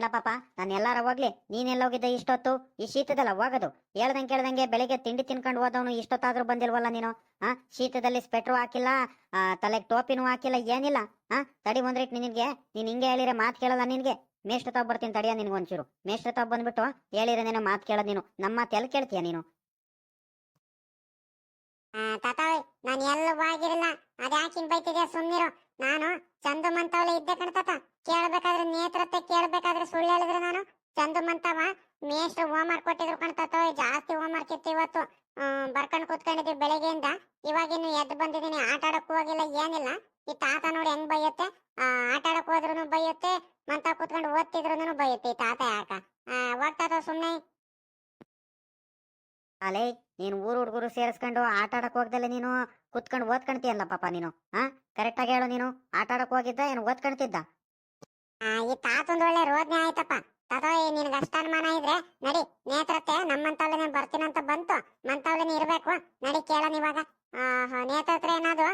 ಕಣ್ಲ ಪಾಪ. ನಾನು ಎಲ್ಲಾರ ಹೋಗ್ಲಿ. ನೀನೆಲ್ಲ ಹೋಗಿದ್ದೆ ಇಷ್ಟೊತ್ತು? ಈ ಶೀತದಲ್ಲ ಹೋಗೋದು. ಹೇಳ್ದಂಗೆ ಕೇಳ್ದಂಗೆ ಬೆಳಿಗ್ಗೆ ತಿಂಡಿ ತಿನ್ಕೊಂಡು ಹೋದವನು ಇಷ್ಟೊತ್ತಾದ್ರೂ ಬಂದಿಲ್ವಲ್ಲ ನೀನು? ಆ, ಶೀತದಲ್ಲಿ ಸ್ವೆಟ್ರು ಹಾಕಿಲ್ಲ ತಲೆಗೆ ಟೋಪಿನೂ ಹಾಕಿಲ್ಲ, ಏನಿಲ್ಲ. ಆ, ತಡಿ ಬಂದ್ರಿಟ್ ನಿನಗೆ. ನೀನ್ ಹಿಂಗೆ ಹೇಳಿದ್ರೆ ಮಾತು ಕೇಳಲ್ಲ ನಿನಗೆ. ಮೇಷ್ಟ್ರ ತಾವ್ ಬರ್ತೀನಿ ತಡಿಯ ನಿನ್ಗೆ ಒಂಚೂರು. ಮೇಷ್ಟ್ರ ತಾವ್ ಬಂದ್ಬಿಟ್ಟು ಹೇಳಿದ್ರೆ ನೀನು ಮಾತು ಕೇಳೋದು ನೀನು. ನಮ್ಮ ಮಾತು ಎಲ್ಲಿ ಕೇಳ್ತೀಯ ನೀನು? ತಾತಾವ್ ನಾನು ಎಲ್ಲೂ ಹೋಗಿರಲಿಲ್ಲ ಅದ್ಯಾಕಿನ್ ಬೈತಿದ್ಯಾ ಸುಮ್ಮನಿರು ನಾನು ಚಂದು ಮಂತವಲೆ ಇದ್ದೆ ಕಣ್ತಾತ ಕೇಳ್ಬೇಕಾದ್ರೆ ನೇತ್ರತೆ ಕೇಳಬೇಕಾದ್ರೆ ಸುಳ್ಳು ಹೇಳಿದ್ರೆ ನಾನು. ಚಂದು ಮಂತವ. ಮೇಷ್ಟ್ರು ಹೋಮ್ವರ್ಕ್ ಕೊಟ್ಟಿದ್ರು ಕಣ್ತಾತ ಜಾಸ್ತಿ ಹೋಮ್ವರ್ಕ್ ಇತ್ತು ಇವತ್ತು. ಬರ್ಕೊಂಡು ಕೂತ್ಕೊಂಡಿದ್ವಿ ಬೆಳಗ್ಗೆಯಿಂದ. ಇವಾಗಿನ್ನು ಎದ್ದು ಬಂದಿದ್ದೀನಿ, ಆಟ ಆಡಕ್ ಹೋಗಿಲ್ಲ, ಏನಿಲ್ಲ. ಈ ತಾತ ನೋಡಿ ಹೆಂಗ್ ಬೈಯುತ್ತೆ. ಆಟ ಆಡಕ್ ಹೋದ್ರು ಬೈಯುತ್ತೆ, ಮಂತ ಕೂತ್ಕೊಂಡು ಓದ್ತಿದ್ರು ಬೈಯುತ್ತೆ ಈ ತಾತ ಯಾಕ. ಹೋಗ್ತಾತ ಸುಮ್ನೆ. ಅಲೇ, ನೀನು ಊರು ಹುಡುಗರು ಸೇರಿಸ್ಕೊಂಡು ಆಟ ಆಡಕ್ ಹೋಗ್ದಲ್ಲ ನೀನು? ಕುತ್ಕೊಂಡು ಓದ್ಕೊಂತೀಯಲ್ಲ ಪಾಪ ನೀನು ಹಾ ಕರೆಕ್ಟಾಗಿ ಹೇಳು ನೀನು. ಆಟ ಆಡಕ್ ಹೋಗಿದ್ದ, ಏನು ಓದ್ಕೊಂತಿದ್ದ? ಈ ತಾತೊಂದ್ ಒಳ್ಳೆ ರೋದನೆ ಆಯ್ತಪ್ಪ. ತಾತ ನಿನ್ಗೆ ಅಷ್ಟ ಅನುಮಾನ ಇದ್ರೆ ನಡಿ ನೇತ್ರತೆ ನಮ್ಮಂತವ್ಲೆ ಬರ್ತೀನಂತ ಬಂತು. ಮಂತವ್ಲೆನೇ ಇರ್ಬೇಕು. ನಡಿ ಕೇಳನ್ ಇವಾಗ. ನೇತ್ರತ್ರ ಏನಾದ್ರು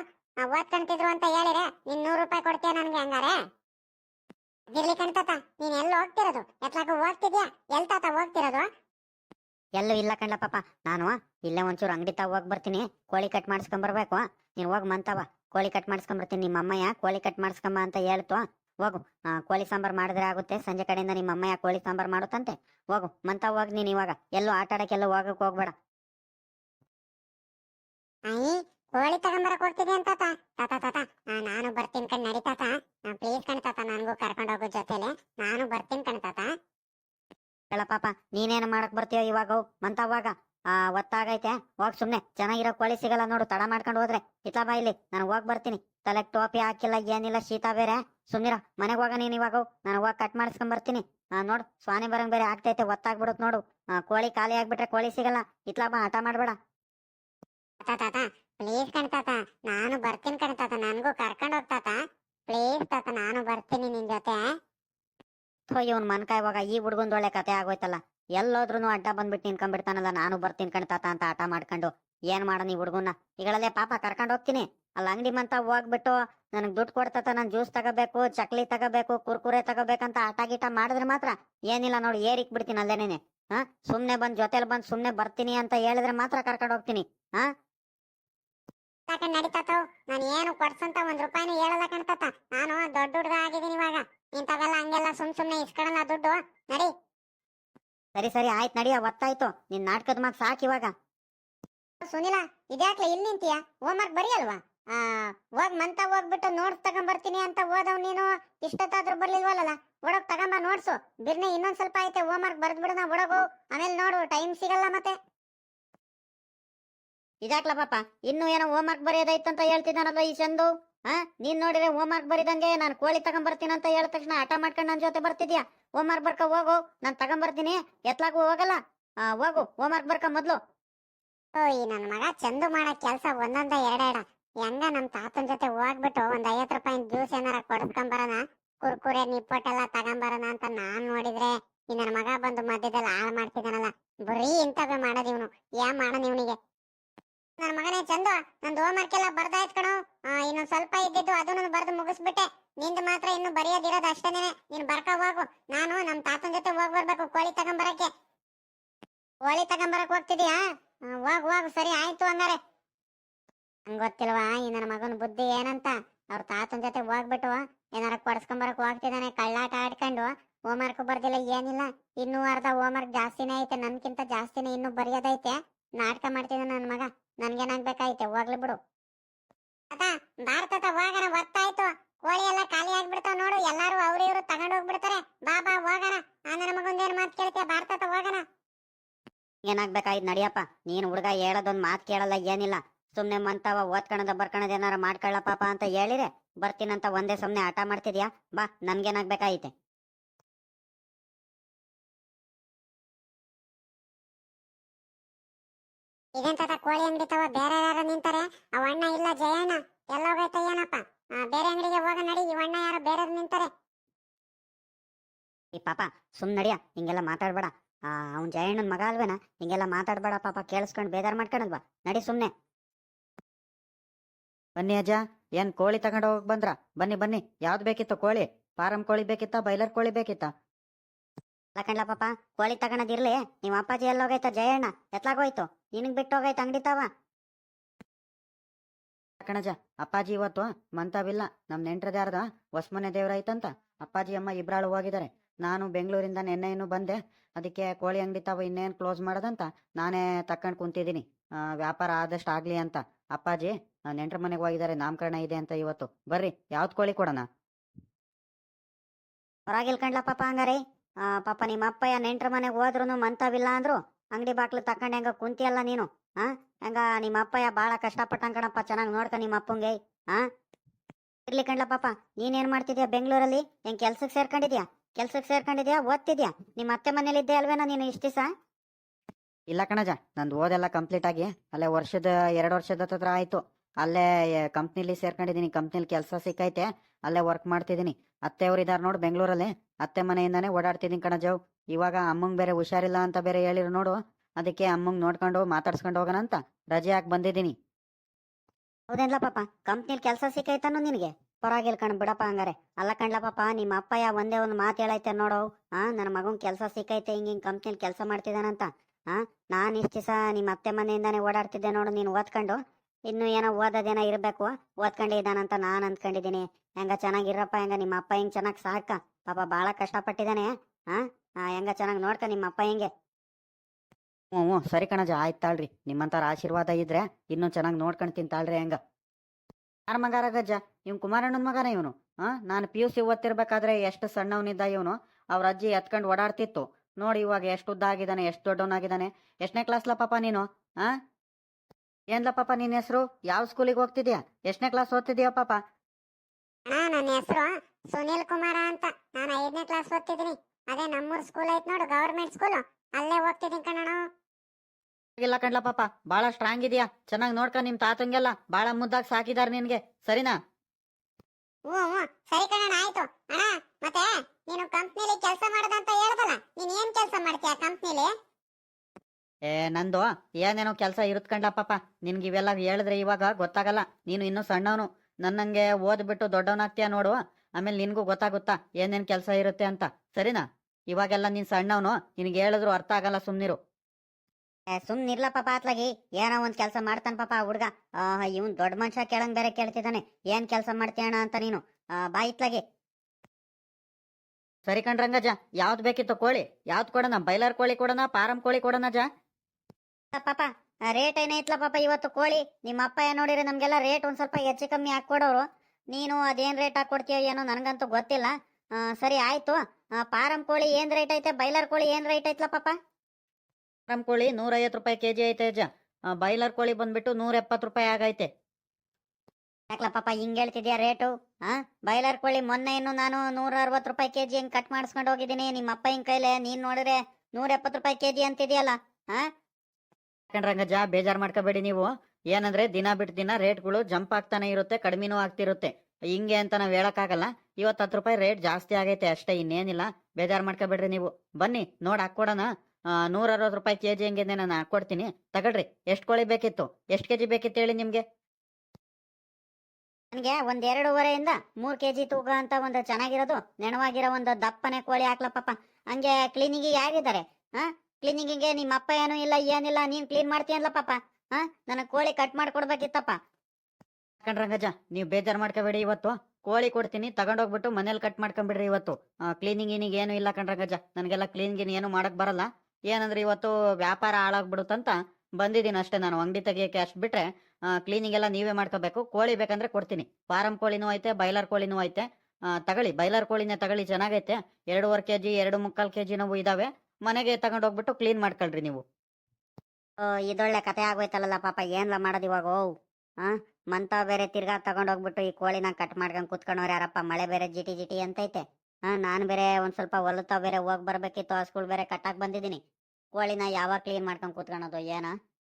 ಓದ್ಕೊಂತಿದ್ರು ಅಂತ ಹೇಳಿರೆ, ನೀನ್ ನೂರು ರೂಪಾಯಿ ಕೊಡ್ತೀಯ ನನ್ಗೆ ಹಂಗಾರೆ? ಇರ್ಲಿ ಕಣ್ತಾತ ನೀನ್ ಎಲ್ಲಿ ಹೋಗ್ತಿರೋದು? ಎತ್ಲಾಕ ಹೋಗ್ತಿದ್ಯಾ? ಎಲ್ ತಾತ ಹೋಗ್ತಿರೋದು? ಎಲ್ಲೂ ಇಲ್ಲ ಕಣ್ಲ ಪಾಪ ನಾನು ಇಲ್ಲೇ ಒಂಚೂರು ಅಂಗಡಿ ತಾವ್ ಹೋಗಿ ಬರ್ತೀನಿ. ಕೋಳಿ ಕಟ್ ಮಾಡಿಸ್ಕೊಂಬರ್ಬೇಕು. ನೀನ್ ಹೋಗ್ ಮಂತವ ಕೋಳಿ ಕಟ್ ಮಾಡಿಸ್ಕೊಂಬರ್ತೀನಿ. ನಿಮ್ಮ ಅಮ್ಮಯ್ಯ ಕೋಳಿ ಕಟ್ ಮಾಡಿಸ್ಕೊಂಬ ಅಂತ ಹೇಳ್ತು. ಹೋಗು ಆ, ಕೋಳಿ ಸಾಂಬಾರ್ ಮಾಡಿದ್ರೆ ಆಗುತ್ತೆ. ಸಂಜೆ ಕಡೆಯಿಂದ ನಿಮ್ಮ ಅಮ್ಮಯ್ಯ ಕೋಳಿ ಸಾಂಬಾರ್ ಮಾಡುತ್ತಂತೆ. ಹೋಗು ಮಂತ ಹೋಗ್ ನೀನ್ ಇವಾಗ. ಎಲ್ಲೋ ಆಟ ಆಡಕ್ಕೆಲ್ಲ ಹೋಗಕ್ ಹೋಗ್ಬೇಡ. ಕೋಳಿ ತಗೊಂಬರಕ್ ಹೋಗ್ತಿದ್ದೆ ಅಂತ ತಾತ? ತಾತ ತಾತ ನಾನು ಬರ್ತೀನಿ ಕಣ್ ನಡಿತಾತ ಪ್ಲೀಸ್ ಕಣ್ತಾತ ನನಗೂ ಕರ್ಕೊಂಡು ಹೋಗೋ ಜೊತೆಲೆ. ನಾನು ಬರ್ತೀನಿ ಕಣ್ತಾತ ಹೇಳ ಪಾಪ ನೀನೇನು ಮಾಡಕ್ ಬರ್ತೀಯ ಇವಾಗ ಮಂತ ಹೋಗ. ಆ ಒತ್ತಾಗೈತೆ. ಹೋಗ್ ಸುಮ್ನೆ. ಚೆನ್ನಾಗಿರೋ ಕೋಳಿ ಸಿಗಲ್ಲ ನೋಡು. ತಡ ಮಾಡ್ಕೊಂಡು ಹೋದ್ರೆ. ಇತ್ಲ ಬಾ ಇಲ್ಲಿ. ನಾನು ಹೋಗ್ ಬರ್ತೀನಿ. ತಲೆ ಟೋಪಿ ಹಾಕಿಲ್ಲ ಏನಿಲ್ಲ ಶೀತ ಬೇರೆ. ಸುಮ್ನಿರ. ಮನೆಗೆ ಹೋಗ ನೀನ್ ಇವಾಗ. ನಾನು ಹೋಗ್ ಕಟ್ ಮಾಡಿಸ್ಕೊಂಡ್ ಬರ್ತೀನಿ. ಆ ನೋಡು. ಸ್ವಾನಿ ಬರಂಗ್ ಬೇರೆ ಆಗ್ತೈತೆ. ಒತ್ತಾಗ್ಬಿಡುತ್ತೆ ನೋಡು. ಆ, ಕೋಳಿ ಖಾಲಿ ಆಗ್ಬಿಟ್ರೆ ಕೋಳಿ ಸಿಗಲ್ಲ. ಇತ್ಲ ಬಾ ಹಠ ಮಾಡ್ಬೇಡ. ತಾತ ತಾತ. ಪ್ಲೀಸ್ ಕಣ್ತಾತ ನಾನು ಬರ್ತೀನಿ ಕಣ್ತಾತ ನನ್ಗೂ ಕರ್ಕೊಂಡು ಹೋಗ್ತಾತ ಪ್ಲೀಸ್ ತಾತ ನಾನು ಬರ್ತೀನಿ ನಿನ್ ಜೊತೆ. ಥೋ ಇವ್ನ್ ಮನ್ಕಾಯ್ ಇವಾಗ ಈ ಒಳ್ಳೆ ಕತೆ ಆಗೋಯ್ತಲ್ಲ. ಎಲ್ಲೋದ್ರೂ ಅಡ್ಡ ಬಂದ್ಬಿಟ್ಟು ನಿನ್ಕೊಂಡ್ಬಿಡ್ತಾನಲ್ಲ ನಾನು ಬರ್ತೀನಿ ಕಣ್ತಾತ ಅಂತ ಆಟ ಮಾಡ್ಕೊಂಡು. ಏನ್ ಮಾಡ ನೀ ಹುಡ್ಗನ್ನ? ಈಗಳಲ್ಲೇ ಪಾಪ ಕರ್ಕೊಂಡು ಹೋಗ್ತೀನಿ. ಅಲ್ಲಿ ಅಂಗಡಿ ಮಂತ ಹೋಗ್ಬಿಟ್ಟು ನನಗ್ ದುಡ್ಡು ಕೊಡ್ತಾತ ನಾನು ಜ್ಯೂಸ್ ತಗೋಬೇಕು, ಚಕ್ಲಿ ತಗೋಬೇಕು, ಕುರ್ಕುರೆ ತಗೋಬೇಕಂತ ಆಟ ಗೀಟ ಮಾಡಿದ್ರೆ ಮಾತ್ರ ಏನಿಲ್ಲ ನೋಡಿ, ಏರಿಕ್ ಬಿಡ್ತೀನಿ ಅಲ್ಲೇನೇನೆ ಹಾ? ಸುಮ್ನೆ ಬಂದ್ ಜೊತೆಲಿ ಬಂದ್ ಸುಮ್ನೆ ಬರ್ತೀನಿ ಅಂತ ಹೇಳಿದ್ರೆ ಮಾತ್ರ ಕರ್ಕೊಂಡು ಹೋಗ್ತೀನಿ. ಹಾ? ನಡೀತಾತವ್ ನಾನು ಏನು ಕೊಡ್ಸಂತ ಒಂದ್ ರೂಪಾಯಿನೂ ಹೇಳಲ್ಲ ಕಣ್ತಾತ ನಾನು ದೊಡ್ಡ ಹುಡುಗ ಆಗಿದ್ದೀನಿ ಇವಾಗ. ಇಂಥವೆಲ್ಲ ಹಂಗೆಲ್ಲ ಸುಮ್ ಸುಮ್ನೆ ಇಸ್ಕೊಳಲ್ಲ ದುಡ್ಡು. ನಡಿ. ಸರಿ ಸರಿ ಆಯ್ತ್ ನಡಿಯ ಒತ್ತಾಯ್ತು. ನಿನ್ ನಾಟಕದ ಮಾತು ಸಾಕ್ ಇವಾಗ. ಸುನಿಲ ಇದ್ಯಾಕ್ಲೆ ಇಲ್ಲಿ ನಿಂತೀಯ? ಹೋಮ್ವರ್ಕ್ ಬರೀಯಲ್ವಾ? ಆ ಹೋಗ್ ಮಂತ ಹೋಗ್ಬಿಟ್ಟು ನೋಟ್ಸ್ ತಗೊಂಬರ್ತೀನಿ ಅಂತ ಹೋದವ್ ನೀನು? ಇಷ್ಟೊತ್ತಾದ್ರೂ ಬರ್ಲಿಲ್ವಲ್ಲ ಒಡಗ್ ತಗೊಂಬ ನೋಡ್ಸು ಬಿರ್ನೆ ಇನ್ನೊಂದ್ ಸ್ವಲ್ಪ ಐತೆ ಹೋಮ್ ವರ್ಕ್ ಬಿಡು ನಾ ಒಡಗು ಆಮೇಲೆ ನೋಡು ಟೈಮ್ ಸಿಗಲ್ಲ ಮತ್ತೆ. ಇದಾಕ್ಲ ಪಾಪ? ಇನ್ನು ಏನೋ ಹೋಮ್ ಹೋಮ್ವರ್ಕ್ ಬರೆಯೋದೈತಂತ ಹೇಳ್ತಿದ್ದಾನಲ್ಲ ಈ ಚಂದು? ಹಾ ನೀನ್ ನೋಡಿದ್ರೆ ಹೋಮ್ವರ್ಕ್ ಬರಿದಂಗೆ ನಾನು ಕೋಳಿ ತಗೊಂಬರ್ತೀನಿ ಅಂತ ಹೇಳಿದ ತಕ್ಷಣ ಆಟ ಮಾಡ್ಕೊಂಡು ನನ್ನ ಜೊತೆ ಬರ್ತಿದ್ಯಾ? ಹೋಮ್ವರ್ಕ್ ಬರ್ಕ ಹೋಗು. ನಾನ್ ತಗೊಂಬರ್ತೀನಿ. ಎತ್ಲಾಗು ಹೋಗಲ್ಲ. ಹೋಗು. ಹೋಮ್ವರ್ಕ್ ಬರ್ಕ ಮೊದ್ಲು. ಓಯ್ ನನ್ನ ನನ್ ಮಗ ಚಂದು ಮಾಡೋ ಕೆಲಸ ಒಂದೊಂದ ಎರಡೆರಡ. ಹೆಂಗ ನಮ್ಮ ತಾತನ ಜೊತೆ ಹೋಗ್ಬಿಟ್ಟು ಒಂದ್ ಐವತ್ ರೂಪಾಯಿ ಜ್ಯೂಸ್ ಏನಾರ ಕೊಡ್ಸ್ಕೊಂಬರೋಣ? ಕುರ್ಕುರೆ ನಿಪ್ಪಟ್ಟೆಲ್ಲ ತಗೊಂಬರೋಣ ಅಂತ ನಾನ್ ನೋಡಿದ್ರೆ ಈ ನನ್ನ ಮಗ ಬಂದು ಮಧ್ಯದಲ್ಲಿ ಹಾಳು ಮಾಡ್ತಿದ್ದಾನಲ್ಲ ಬರೀ ಇಂಥವೇ ಮಾಡೋದು ಇವ್ನು. ಏನ್ ಮಾಡೋಣ ಇವನಿಗೆ? ನನ್ ಮಗನೇ ಚಂದು, ನಂದು ಹೋಮ್ವರ್ಕ್ ಎಲ್ಲ ಬರ್ದಾಯ್ತು ಕಣೋ. ಇನ್ನೊಂದು ಸ್ವಲ್ಪ ಇದ್ದಿದ್ದು ಅದನ್ನು ಬರ್ದು ಮುಗಿಸ್ಬಿಟ್ಟೆ. ನಿಂದು ಮಾತ್ರ ಇನ್ನು ಬರೆಯೋದಿರೋದು ಅಷ್ಟೇನೆ. ನೀನ್ ಬರ್ಕ ಹೋಗು. ನಾನು ನಮ್ ತಾತನ ಜೊತೆ ಹೋಗ್ ಬರ್ಬೇಕು ಕೋಳಿ ತಗೊಂಬರಕ್ಕೆ. ಕೋಳಿ ತಗೊಂಬರಕ್ ಹೋಗ್ತಿದ್ಯಾ? ಹೋಗ್ ಹೋಗ್. ಸರಿ, ಆಯ್ತು ಹಂಗಾರೆ. ಹಂಗ ಗೊತ್ತಿಲ್ವಾ, ಈ ನನ್ನ ಮಗನ ಬುದ್ಧಿ ಏನಂತ? ಅವ್ರ ತಾತನ ಜೊತೆ ಹೋಗ್ಬಿಟ್ಟು ಏನಾರ ಕೊಡ್ಸ್ಕೊಂಬರಕ್ ಹೋಗ್ತಿದ್ದಾನೆ ಕಳ್ಳಾಟ ಆಡ್ಕೊಂಡು. ಹೋಮ್ವರ್ಕ್ ಬರ್ದಿಲ್ಲ, ಏನಿಲ್ಲ. ಇನ್ನೂ ಅರ್ಧ ಹೋಮ್ವರ್ಕ್ ಜಾಸ್ತಿನೇ ಐತೆ. ನನ್ಕಿಂತ ಜಾಸ್ತಿನೇ ಇನ್ನು ಬರೆಯೋದೈತೆ. ನಾಟಕ ಮಾಡ್ತಿದ್ದ ನನ್ನ ಮಗ. ನನ್ಗೇನಾಗ್ಬೇಕಾಯ್ತೆ? ಹೋಗ್ಲಿ ಬಿಡು. ಅದ ಭಾರತದ ಹೋಗಣ. ಗೊತ್ತಾಯ್ತು ಕೋಳಿ ಎಲ್ಲ ಖಾಲಿ ಆಗ್ಬಿಡ್ತಾವ ನೋಡು. ಎಲ್ಲಾರು ಅವ್ರ ಇವ್ರು ತಗೊಂಡ್ ಹೋಗ್ಬಿಡ್ತಾರೆ. ಬಾ ಹೋಗೋಣ. ಆ ನನ್ನ ಮಗಂದೇನ್ ಮಾತು ಕೇಳ್ತೀಯ? ಭಾರತದ ಹೋಗಣ. ಏನಾಗ್ಬೇಕಾಯ್ತು ನಡಿಯಪ್ಪ? ನೀನ್ ಹುಡುಗ ಹೇಳೋದೊಂದ್ ಮಾತ್ ಕೇಳಲ್ಲ, ಏನಿಲ್ಲ. ಸುಮ್ನೆ ಮಂತವ, ಓದ್ಕಣದ, ಬರ್ಕಣದ ಏನಾರ ಮಾಡ್ಕೊಳ್ಳ ಪಾಪ ಅಂತ ಹೇಳಿರೆ. ಬರ್ತೀನಂತ ಒಂದೇ ಸುಮ್ನೆ ಆಟ ಮಾಡ್ತಿದ್ಯಾ? ಬಾ, ನನ್ಗೇನಾಗ್ಬೇಕಾಯ್ತೆ? ಇದಂತದ ಕೋಳಿ ಅಂಗಡಿ ತವ ಬೇರೆ ಯಾರು ನಿಂತಾರೆ? ಅವ ಅಣ್ಣ ಇಲ್ಲ ಜಯಣ್ಣ. ಎಲ್ಲ ಹೋಗೈತೆ ಏನಪ್ಪ? ಆ, ಬೇರೆ ಅಂಗಡಿಗೆ ಹೋಗ ನಡಿ. ಇವ ಅಣ್ಣ ಯಾರು ಬೇರೆ ನಿಂತಾರೆ? ಈ ಪಾಪ ಸುಮ್ ನಡಿಯ ಹಿಂಗೆಲ್ಲ ಮಾತಾಡ್ಬೇಡ. ಆ ಅವ್ನ್ ಜಯಣ್ಣನ್ ಮಗ ಅಲ್ವೇನ? ಹಿಂಗೆಲ್ಲ ಮಾತಾಡ್ಬೇಡ ಪಾಪ. ಕೇಳಿಸ್ಕೊಂಡ್ ಬೇಜಾರ್ ಮಾಡ್ಕೊಳಲ್ವಾ ನಡಿ ಸುಮ್ನೆ. ಬನ್ನಿ ಅಜ್ಜ ಏನ್ ಕೋಳಿ ತಗೊಂಡ್ ಹೋಗ್ ಬಂದ್ರ? ಬನ್ನಿ ಬನ್ನಿ. ಯಾವ್ದು ಬೇಕಿತ್ತು ಕೋಳಿ? ಫಾರಂ ಕೋಳಿ ಬೇಕಿತ್ತ? ಬೈಲರ್ ಕೋಳಿ ಬೇಕಿತ್ತಾ? ಅಲ್ಲ ಕಣ್ಲ ಪಾಪ? ಕೋಳಿ ತಗೊಳದಿರ್ಲಿ ನಿಮ್ಮ ಅಪ್ಪಾಜಿ ಎಲ್ಲೋಗೈತ? ಜಯಣ್ಣ, ಎತ್ಲಾಗೋಯ್ತು? ನಿನಗ್ ಬಿಟ್ಟು ಹೋಗೈತ ಅಂಗಡಿ ತಾವ? ಕಣಜ ಅಪ್ಪಾಜಿ ಇವತ್ತು ಮಂತವಿಲ್ಲ. ನಮ್ ನೆಂಟ್ರದ ಹೊಸ್ಮನೆ ಹೊಸ್ಮನೆ ಐತಂತ. ಅಪ್ಪಾಜಿ ಅಮ್ಮ ಇಬ್ರಾಳು ಹೋಗಿದ್ದಾರೆ ನಾನು ಬೆಂಗಳೂರಿಂದ ನೆನ್ನೆಯನ್ನು ಬಂದೆ. ಅದಕ್ಕೆ ಕೋಳಿ ಅಂಗಡಿ ತಾವು ಇನ್ನೇನು ಕ್ಲೋಸ್ ಮಾಡದಂತ ನಾನೇ ತಕ್ಕೊಂಡ್ ಕುಂತಿದ್ದೀನಿ. ವ್ಯಾಪಾರ ಆದಷ್ಟು ಆಗ್ಲಿ ಅಂತ. ಅಪ್ಪಾಜಿ ನೆಂಟ್ರ ಮನೆಗೆ ಹೋಗಿದ್ದಾರೆ ನಾಮಕರಣ ಇದೆ ಅಂತ ಇವತ್ತು. ಬರ್ರಿ, ಯಾವ್ದು ಕೋಳಿ ಕೊಡೋಣ? ಹೊರಗಿಲ್ಕಂಡ್ಲ ಪಾಪ ಹಂಗಾರೆ? ಪಾಪ ನಿಮ್ಮ ಅಪ್ಪಯ್ಯ ನೆಂಟ್ರ ಮನೆಗೆ ಹೋದ್ರು ಮಂತವಿಲ್ಲ ಅಂದ್ರು, ಅಂಗಡಿ ಬಾಕ್ಲು ತಕೊಂಡ್ ಹೆಂಗ ಕುಂತಿಯಲ್ಲ ನೀನು ಹಾ ಹೆಂಗ ನಿಮ್ಮ ಅಪ್ಪಯ್ಯ ಬಾಳ ಕಷ್ಟಪಟ್ಟಂಗ್ ಕಣಪ್ಪ, ಚೆನ್ನಾಗಿ ನೋಡ್ಕ ನಿಮ್ಮ ಅಪ್ಪಂಗೆ, ಆ? ಇರ್ಲಿ ಕಣ್ಲ ಪಾಪ, ನೀನೇನ್ ಮಾಡ್ತಿದ್ಯಾ ಬೆಂಗಳೂರಲ್ಲಿ? ಹೆಂಗ್ ಕೆಲ್ಸಕ್ಕೆ ಸೇರ್ಕೊಂಡಿದ್ಯಾ? ಕೆಲ್ಸಕ್ಕೆ ಸೇರ್ಕೊಂಡಿದ್ಯಾ? ಓದ್ತಿದ್ಯಾ? ನಿಮ್ಮ ಅತ್ತೆ ಮನೇಲಿ ಇದ್ದೆ ಅಲ್ವೇನಾ ನೀನು ಇಷ್ಟ ದಿವಸ? ಇಲ್ಲ ಕಣಜ, ನಂದು ಓದೆಲ್ಲ ಕಂಪ್ಲೀಟ್ ಆಗಿ ಅಲ್ಲೇ ವರ್ಷದ, ಎರಡು ವರ್ಷದ ಹತ್ರ ಆಯ್ತು. ಅಲ್ಲೇ ಕಂಪ್ನಿಲಿ ಸೇರ್ಕೊಂಡಿದ್ದೀನಿ. ಕಂಪ್ನಿಲಿ ಕೆಲಸ ಸಿಕ್ಕೈತೆ. ಅಲ್ಲೇ ವರ್ಕ್ ಮಾಡ್ತಿದ್ದೀನಿ. ಅತ್ತೆಯವ್ರು ಇದಾರೆ ನೋಡು ಬೆಂಗಳೂರಲ್ಲಿ. ಅತ್ತೆ ಮನೆಯಿಂದಾನೇ ಓಡಾಡ್ತಿದ್ದೀನಿ ಕಣಜವ್ ಇವಾಗ ಅಮ್ಮಂಗ್ ಬೇರೆ ಹುಷಾರಿಲ್ಲ ಅಂತ ಬೇರೆ ಹೇಳಿರು ನೋಡು. ಅದಕ್ಕೆ ಅಮ್ಮಂಗ್ ನೋಡ್ಕೊಂಡು ಮಾತಾಡ್ಸ್ಕೊಂಡು ಹೋಗೋಣ ಅಂತ ರಜೆ ಹಾಕಿ ಬಂದಿದ್ದೀನಿ. ಹೌದೇನ್ಲ ಪಾಪ? ಕಂಪ್ನಿಲಿ ಕೆಲಸ ಸಿಕ್ಕೈತಾನು ನಿನಗೆ? ಪರವಾಗಿಲ್ಲ ಕಣ್, ಬಿಡಪ್ಪ ಹಂಗಾರೆ. ಅಲ್ಲ ಕಣ್ಲ ಪಾಪ, ನಿಮ್ಮ ಅಪ್ಪಯ್ಯ ಒಂದೇ ಒಂದು ಮಾತು ಹೇಳೈತೆ ನೋಡು. ಆ, ನನ್ನ ಮಗನ್ ಕೆಲಸ ಸಿಕ್ಕೈತೆ, ಹಿಂಗ್ ಹಿಂಗ್ ಕಂಪ್ನಿಲಿ ಕೆಲಸ ಮಾಡ್ತಿದ್ದಾನಂತ ಆ, ನಾನು ಇಷ್ಟ ದಿವಸ ನಿಮ್ಮ ಅತ್ತೆ ಮನೆಯಿಂದಾನೆ ಓಡಾಡ್ತಿದ್ದೆ ನೋಡು ನೀನು ಓದ್ಕೊಂಡು. ಇನ್ನು ಏನೋ ಓದೋದೇನೋ ಇರಬೇಕು ಓದ್ಕೊಂಡೇ ಇದ್ದಾನಂತ ನಾನ್ ಅಂದ್ಕೊಂಡಿದ್ದೀನಿ. ಹೆಂಗ ಚೆನ್ನಾಗಿರಪ್ಪ ಹೆಂಗ ನಿಮ್ಮ ಅಪ್ಪ ಹಿಂಗೆ ಚೆನ್ನಾಗಿ ಸಾಕ. ಪಾಪ ಭಾಳ ಕಷ್ಟಪಟ್ಟಿದ್ದಾನೆ. ಹಾಂ ಹೆಂಗ ಚೆನ್ನಾಗಿ ನೋಡ್ಕ ನಿಮ್ಮ ಅಪ್ಪ ಹಿಂಗೆ. ಹ್ಞೂ ಹ್ಞೂ ಸರಿ ಕಣಜ, ಆಯ್ತು ತಾಳ್ರಿ. ನಿಮ್ಮಂಥರ ಆಶೀರ್ವಾದ ಇದ್ರೆ ಇನ್ನೂ ಚೆನ್ನಾಗಿ ನೋಡ್ಕೊಂಡು ತಾಳ್ರಿ ಹೆಂಗ. ಯಾರ ಮಗಾರ ಗಜ್ಜ? ಇವ್ನು ಕುಮಾರಣ್ಣನ ಮಗನ ಇವನು. ಹಾಂ ನಾನು ಪಿ ಯು ಸಿ ಓದ್ತಿರ್ಬೇಕಾದ್ರೆ ಎಷ್ಟು ಸಣ್ಣವನಿದ್ದ ಇವನು. ಅವ್ರ ಅಜ್ಜಿ ಎತ್ಕೊಂಡು ಓಡಾಡ್ತಿತ್ತು. ನೋಡಿ ಇವಾಗ ಎಷ್ಟು ಉದ್ದ ಆಗಿದ್ದಾನೆ ಎಷ್ಟು ದೊಡ್ಡವನಾಗಿದ್ದಾನೆ. ಎಷ್ಟನೇ ಕ್ಲಾಸ್ಲ ಪಾಪ ನೀನು? ಹಾ ಏನ್ಲ ಪಾಪ ನಿನ್ನ ಹೆಸರು? ಯಾವ ಸ್ಕೂಲಿಗೆ ಹೋಗ್ತಿದ್ಯಾ? ಎಷ್ಟನೇ ಕ್ಲಾಸ್ ಓದ್ತಿದ್ಯಾ ಪಾಪ? ನನ್ನ ಹೆಸರು ಸುನಿಲ್ ಕುಮಾರ ಅಂತ. ನಾನು ಐದನೇ ಕ್ಲಾಸ್ ಓದ್ತಿದ್ದೀನಿ ಅದೇ ನಮ್ಮೂರ್ ಸ್ಕೂಲ್ ಐತ್ ನೋಡು ಗವರ್ಮೆಂಟ್ ಸ್ಕೂಲ್ ಅಲ್ಲೇ ಹೋಗ್ತಿದ್ದೀನಿ ಕಣಣ್ಣ ಇಲ್ಲ ಕಣ್ಲ ಪಾಪ ಬಹಳ ಸ್ಟ್ರಾಂಗ್ ಇದೆಯಾ? ಚೆನ್ನಾಗಿ ನೋಡ್ಕ ನಿಮ್ ತಾತಂಗೆಲ್ಲ. ಬಹಳ ಮುದ್ದಾಗಿ ಸಾಕಿದಾರ ನಿನ್ಗೆ. ಸರಿನಾ? ಹ್ಞೂ ಹ್ಞೂ ಸರಿ ಕಣಣ್ಣ ಆಯ್ತು. ಅಣ್ಣ ಮತ್ತೆ ನೀನು ಕಂಪ್ನಿಲಿ ಕೆಲಸ ಮಾಡೋದಂತ ಹೇಳ್ದಲ್ಲ ನೀನ್ ಏನ್ ಕೆಲಸ ಮಾಡ್ತೀಯ ಕಂಪ್ನಿಲಿ ಏ ನಂದು ಏನೇನೋ ಕೆಲಸ ಇರುತ್ ಪಾಪ. ನಿನ್ಗೆ ಇವೆಲ್ಲ ಹೇಳಿದ್ರೆ ಇವಾಗ ಗೊತ್ತಾಗಲ್ಲ. ನೀನು ಇನ್ನೂ ಸಣ್ಣವನು. ನನ್ನಂಗೆ ಓದ್ಬಿಟ್ಟು ದೊಡ್ಡವನಾಗ್ತೀಯ ನೋಡು. ಆಮೇಲೆ ನಿನ್ಗೂ ಗೊತ್ತಾಗುತ್ತಾ ಏನೇನ್ ಕೆಲಸ ಇರುತ್ತೆ ಅಂತ. ಸರಿನಾ? ಇವಾಗೆಲ್ಲ ನೀನ್ ಸಣ್ಣವನು. ನಿನ್ಗೆ ಹೇಳಿದ್ರು ಅರ್ಥ ಆಗಲ್ಲ ಸುಮ್ನಿರು. ಸುಮ್ನಿರ್ಲ ಪಾಪ ಅತ್ಲಾಗಿ ಏನೋ ಒಂದ್ ಕೆಲಸ ಮಾಡ್ತಾನ ಪಾಪ ಹುಡ್ಗ. ಇವನ್ ದೊಡ್ಡ ಮನುಷ್ಯ ಕೇಳಂಗ್ ಬೇರೆ ಕೇಳ್ತಿದ್ದಾನೆ. ಏನ್ ಕೆಲಸ ಮಾಡ್ತೀಯಣ ಅಂತ ನೀನು? ಆ, ಬಾ ಇತ್ಲಾಗಿ. ಸರಿ ಕಣ್ರಂಗಜ ಯಾವ್ದು ಬೇಕಿತ್ತು ಕೋಳಿ? ಯಾವ್ದು ಕೊಡೋಣ? ಬೈಲರ್ ಕೋಳಿ ಕೊಡೋಣ? ಪಾರಂ ಕೋಳಿ ಕೊಡೋಣ ಜಾ? ಪಾಪ? ರೇಟ್ ಏನೈತ್ಲ ಪಾಪ ಇವತ್ತು ಕೋಳಿ? ನಿಮ್ಮ ಅಪ್ಪ ಏನ್ ನೋಡಿರಿ ನಮ್ಗೆಲ್ಲ ರೇಟ್ ಒಂದ್ ಸ್ವಲ್ಪ ಹೆಚ್ಚು ಕಮ್ಮಿ ಹಾಕೊಡೋರು ನೀನು ಅದೇನ್ ರೇಟ್ ಹಾಕೊಡ್ತೀಯೋ ಏನೋ ನನಗಂತೂ ಗೊತ್ತಿಲ್ಲ. ಸರಿ ಆಯ್ತು. ಪಾರಂ ಕೋಳಿ ಏನ್ ರೇಟ್ ಐತೆ? ಬೈಲರ್ ಕೋಳಿ ಏನ್ ರೇಟ್ ಐತ್ಲ ಪಾಪ? ಪಾರಂ ಕೋಳಿ ನೂರೈವತ್ತು ರೂಪಾಯಿ ಕೆಜಿ ಐತೆ ಅಜ್ಜ. ಬಾಯ್ಲರ್ ಬೈಲರ್ ಕೋಳಿ ಬಂದ್ಬಿಟ್ಟು ನೂರ ಎಪ್ಪತ್ತು ರೂಪಾಯಿ ಆಗೈತೆ. ಯಾಕಲ ಪಾಪ ಹಿಂಗ್ ಹೇಳ್ತಿದ್ಯಾ ರೇಟು ಆ ಬಾಯ್ಲರ್ ಕೋಳಿ ಮೊನ್ನೆ ಇನ್ನು ನಾನು ನೂರ ಅರವತ್ತು ರೂಪಾಯಿ ಕೆಜಿ ಹಿಂಗ್ ಕಟ್ ಮಾಡಿಸ್ಕೊಂಡು ಹೋಗಿದ್ದೀನಿ. ನಿಮ್ಮ ಅಪ್ಪ ಹಿಂಗ್ ಕೈಲೆ ನೀನ್ ನೋಡಿದ್ರೆ ನೂರ ಎಪ್ಪತ್ತು ರೂಪಾಯಿ ಕೆಜಿ ಅಂತಿದ್ಯಲ್ಲ? ಆ ರಂಗಜ್ಜ ಬೇಜಾರ್ ಮಾಡ್ಕೋಬೇಡಿ ನೀವು. ಏನಂದ್ರೆ ದಿನ ಬಿಟ್ಟು ದಿನ ರೇಟ್ಗಳು ಜಂಪ್ ಆಗ್ತಾನೆ ಇರುತ್ತೆ, ಕಡಿಮೆನೂ ಆಗ್ತಿರುತ್ತೆ. ಹಿಂಗೆ ಅಂತ ನಾವ್ ಹೇಳಕ್ಕಾಗಲ್ಲ. ಇವತ್ತು ಹತ್ತು ರೂಪಾಯಿ ರೇಟ್ ಜಾಸ್ತಿ ಆಗೈತೆ ಅಷ್ಟೇ, ಇನ್ನೇನಿಲ್ಲ. ಬೇಜಾರ್ ಮಾಡ್ಕೋಬೇಡ್ರಿ ನೀವು. ಬನ್ನಿ, ನೋಡ್ ಹಾಕೊಡೋಣ ನೂರ ಅರವತ್ತು ರೂಪಾಯಿ ಕೆಜಿ ಹೆಂಗಿದೆ ನಾನು ಹಾಕೊಡ್ತೀನಿ ತಗೊಳ್ರಿ, ಎಷ್ಟು ಕೋಳಿ ಬೇಕಿತ್ತು? ಎಷ್ಟು ಕೆಜಿ ಬೇಕಿತ್ತು ಹೇಳಿ ನಿಮ್ಗೆ? ನನಗೆ ಒಂದ್ ಎರಡೂವರೆಯಿಂದ ಮೂರ್ ಕೆಜಿ ತೂಕ ಅಂತ ಒಂದು ಚೆನ್ನಾಗಿರೋದು ನೆನವಾಗಿರೋ ಒಂದು ದಪ್ಪನೆ ಕೋಳಿ ಹಾಕ್ಲಪ್ಪ. ಹಂಗೆ ಕ್ಲೀನಿಂಗ್ ಯಾರಿದ್ದಾರೆ? ಹಾ ಕ್ಲೀನಿಂಗಿಗೆ ನಿಮ್ಮ ಅಪ್ಪ ಏನು ಇಲ್ಲ, ಏನಿಲ್ಲ, ನೀನ್ ಕ್ಲೀನ್ ಮಾಡ್ತೀಯಲ್ಲ ಪಾಪ. ಹಾ? ನನಗೆ ಕೋಳಿ ಕಟ್ ಮಾಡ್ಕೊಡ್ಬೇಕಿತ್ತಪ್ಪ ರಂಗಜ ನೀವು ಬೇಜಾರ್ ಮಾಡ್ಕೋಬೇಡಿ ಇವತ್ತು. ಕೋಳಿ ಕೊಡ್ತೀನಿ, ತಗೊಂಡೋಗ್ಬಿಟ್ಟು ಮನೇಲಿ ಕಟ್ ಮಾಡ್ಕೊಂಬಿಡ್ರಿ ಇವತ್ತು. ಕ್ಲೀನಿಂಗ್ ಏನಿಗೆ ಏನು ಇಲ್ಲ ಕಣ್ರಂಗಜ್ಜ. ನನಗೆಲ್ಲ ಕ್ಲೀನಿಂಗ್ ಏನು ಮಾಡಕ್ ಬರಲ್ಲ. ಏನಂದ್ರೆ ಇವತ್ತು ವ್ಯಾಪಾರ ಹಾಳಾಗ್ಬಿಡುತ್ತಂತ ಬಂದಿದ್ದೀನಿ ಅಷ್ಟೇ ನಾನು. ಅಂಗಡಿ ತೆಗಿಯಕ್ಕೆ ಅಷ್ಟು ಬಿಟ್ರೆ ಕ್ಲೀನಿಂಗ್ ಎಲ್ಲ ನೀವೇ ಮಾಡ್ಕೋಬೇಕು. ಕೋಳಿ ಬೇಕಂದ್ರೆ ಕೊಡ್ತೀನಿ. ಫಾರಂ ಕೋಳಿನೂ ಐತೆ ಬೈಲರ್ ಕೋಳಿನೂ ಐತೆ. ತಗೊಳ್ಳಿ. ಬೈಲರ್ ಕೋಳಿನೇ ತಗೊಳ್ಳಿ, ಚೆನ್ನಾಗೈತೆ. ಎರಡೂವರೆ ಕೆ ಜಿ ಎರಡು ಮುಕ್ಕಾಲು ಕೆ ಜಿ ನಾವು ಇದಾವೆ. ಮನೆಗೆ ತಗೊಂಡೋಗ್ಬಿಟ್ಟು ಕ್ಲೀನ್ ಮಾಡ್ಕೊಳ್ರಿ ನೀವು. ಇದೊಳ್ಳೆ ಕತೆ ಆಗೋಯ್ತಲ್ಲ ಪಾಪ, ಏನ್ಲ ಮಾಡೋದು ಇವಾಗ ಓ ಹಾ ಮಂತ ಬೇರೆ ತಿರ್ಗಾ ತಗೊಂಡೋಗ್ಬಿಟ್ಟು ಈ ಕೋಳಿನ ಕಟ್ ಮಾಡ್ಕೊಂಡ್ ಕುತ್ಕೊಂಡವ್ರೆ ಯಾರಪ್ಪ, ಮಳೆ ಬೇರೆ ಜಿಟಿ ಜಿಟಿ ಅಂತೈತೆ. ಹಾ ನಾನು ಬೇರೆ ಒಂದ್ ಸ್ವಲ್ಪ ಹೊಲತಾವ್ ಬೇರೆ ಹೋಗ್ ಬರ್ಬೇಕಿತ್ತು, ಹಸ್ಗಳು ಬೇರೆ ಕಟ್ಟಾಕ್ ಬಂದಿದೀನಿ ಕೋಳಿನ ಯಾವಾಗ ಕ್ಲೀನ್ ಮಾಡ್ಕೊಂಡ್ ಕುತ್ಕೊಳೋದು ಏನ?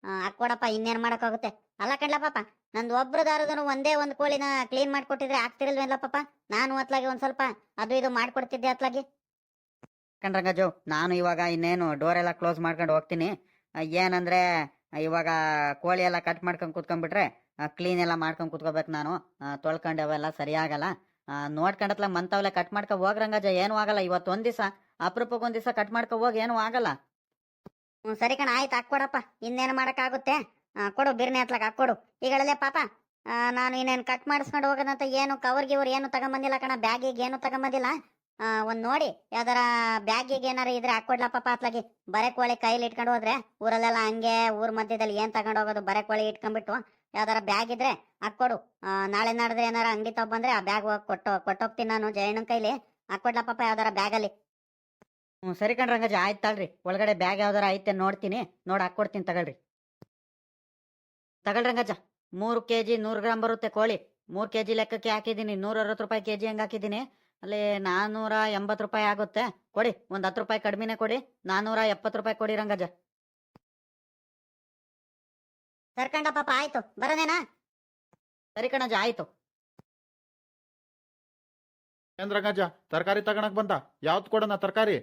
ಹಾಕೊಡಪ್ಪ ಇನ್ನೇನ್ ಮಾಡಕ್ಕಾಗುತ್ತೆ? ಅಲ್ಲ ಕಣ್ಲ ಪಾಪ, ನಂದು ಒಬ್ರದಾರದನು ಒಂದೇ ಒಂದ್ ಕೋಳಿನ ಕ್ಲೀನ್ ಮಾಡ್ಕೊಟ್ಟಿದ್ರೆ ಆಗ್ತಿರಲ್ವೇನ್ಲ ಪಾಪ? ನಾನು ಅತ್ಲಾಗಿ ಒಂದ್ ಸ್ವಲ್ಪ ಅದು ಇದು ಮಾಡ್ಕೊಡ್ತಿದ್ದೆ ಅತ್ಲಾಗಿ. ಕಂಡ್ರಂಗಜು ನಾನು ಇವಾಗ ಇನ್ನೇನು ಡೋರ್ ಎಲ್ಲ ಕ್ಲೋಸ್ ಮಾಡ್ಕೊಂಡು ಹೋಗ್ತೀನಿ. ಏನಂದ್ರೆ ಇವಾಗ ಕೋಳಿ ಎಲ್ಲ ಕಟ್ ಮಾಡ್ಕೊಂಡು ಕುತ್ಕೊಂಡ್ಬಿಟ್ರೆ ಕ್ಲೀನ್ ಎಲ್ಲ ಮಾಡ್ಕೊಂಡು ಕುತ್ಕೋಬೇಕು ನಾನು. ತೊಳ್ಕೊಂಡು ಅವೆಲ್ಲ ಸರಿ ಆಗಲ್ಲ ಆ, ನೋಡ್ಕೊಂಡತ್ಲ ಮಂತವಲೆ ಕಟ್ ಮಾಡ್ಕೊ ಹೋಗ್ರಂಗಜ ಏನೂ ಆಗಲ್ಲ. ಇವತ್ತು ಒಂದ್ ದಿವಸ ಅಪರೂಪಕ್ಕೆ ಒಂದ್ ದಿವಸ ಕಟ್ ಮಾಡ್ಕೊ ಹೋಗಿ ಏನೂ ಆಗಲ್ಲ. ಹ್ಞೂ ಸರಿ ಕಣ ಆಯ್ತು ಹಾಕ್ಕೊಡಪ್ಪ. ಇನ್ನೇನು ಮಾಡೋಕ್ಕಾಗುತ್ತೆ? ಕೊಡು ಬಿರ್ನಿ ಹತ್ಲಾಗ ಹಾಕ್ಕೊಡು. ಈಗಳಲ್ಲೇ ಪಾಪ ನಾನು ಇನ್ನೇನು ಕಟ್ ಮಾಡಿಸ್ಕೊಂಡು ಹೋಗೋದಂತ ಏನು ಕವರ್ ಗಿವರ್ ಏನು ತಗೊಂಬಂದಿಲ್ಲ ಕಣ ಬ್ಯಾಗಿಗೆ ಏನು ತಗೊಂಬಂದಿಲ್ಲ. ಒಂದು ನೋಡಿ, ಯಾವ್ದಾರ ಬ್ಯಾಗಿಗೆ ಏನಾರ ಇದ್ರೆ ಹಾಕೊಡ್ಲಪ್ಪ ಪಾತ್ಲಾಗಿ. ಬರೆ ಕೋಳಿ ಕೈಲಿ ಇಟ್ಕೊಂಡು ಹೋದ್ರೆ ಊರಲ್ಲೆಲ್ಲ ಹಂಗೆ ಊರ್ ಮಧ್ಯದಲ್ಲಿ ಏನ್ ತಗೊಂಡು ಹೋಗೋದು? ಬರೆ ಕೋಳಿ ಇಟ್ಕೊಂಡ್ಬಿಟ್ಟು ಯಾವ್ದಾರ ಬ್ಯಾಗ್ ಇದ್ರೆ ಹಾಕೊಡು. ನಾಳೆ ನಾಡಿದ್ರೆ ಏನಾರ ಅಂಗಡಿ ತಗೊಂಡ್ಬಂದ್ರೆ ಆ ಬ್ಯಾಗ್ ಹೋಗಿ ಕೊಟ್ಟು, ಕೊಟ್ಟೋಗ್ತೀನಿ ನಾನು ಜಯಣ್ಣನ ಕೈಲಿ. ಹಾಕೊಡ್ಲಪ್ಪ ಯಾವ್ದಾರ ಬ್ಯಾಗಲ್ಲಿ. ಹ್ಞೂ ಸರಿ ಕಣ್ರಿ ರಂಗಜ್ಜ ಆಯ್ತು ತಳ್ರಿ ಒಳಗಡೆ ಬ್ಯಾಗ್ ಯಾವ್ದಾರ ಐತೆ ನೋಡ್ತೀನಿ. ನೋಡಿ ಹಾಕ್ಕೊಡ್ತೀನಿ ತಗೊಳ್ರಿ. ತಗೊಳ್ರಿ ರಂಗಜ್ಜ ಮೂರು ಕೆ ಜಿ ನೂರು ಗ್ರಾಮ್ ಬರುತ್ತೆ ಕೋಳಿ. ಮೂರು ಕೆ ಜಿ ಲೆಕ್ಕಕ್ಕೆ ಹಾಕಿದ್ದೀನಿ. ನೂರ ಅರವತ್ತು ರೂಪಾಯಿ ಕೆ ಜಿ ಹಂಗೆ ಹಾಕಿದ್ದೀನಿ. ಅಲ್ಲಿ ನಾನೂರ ಎಂಬತ್ತು ರೂಪಾಯಿ ಆಗುತ್ತೆ. ಕೊಡಿ ಒಂದು ಹತ್ತು ರೂಪಾಯಿ ಕಡಿಮೆನೆ ಕೊಡಿ. ನಾನ್ನೂರ ಎಪ್ಪತ್ತು ರೂಪಾಯಿ ಕೊಡಿ ರಂಗಜ ಸರ್ಕಂಡ ಪಾಪ ಆಯ್ತು. ಬರೋದೇನಾ? ಸರಿ ಕಣಜ ಆಯ್ತು. ಏನ್ ರಂಗಜ್ಜ ತರಕಾರಿ ತಗೋಣಕ್ ಬಂದ? ಯಾವ್ದು ಕೊಡೋಣ ತರಕಾರಿ?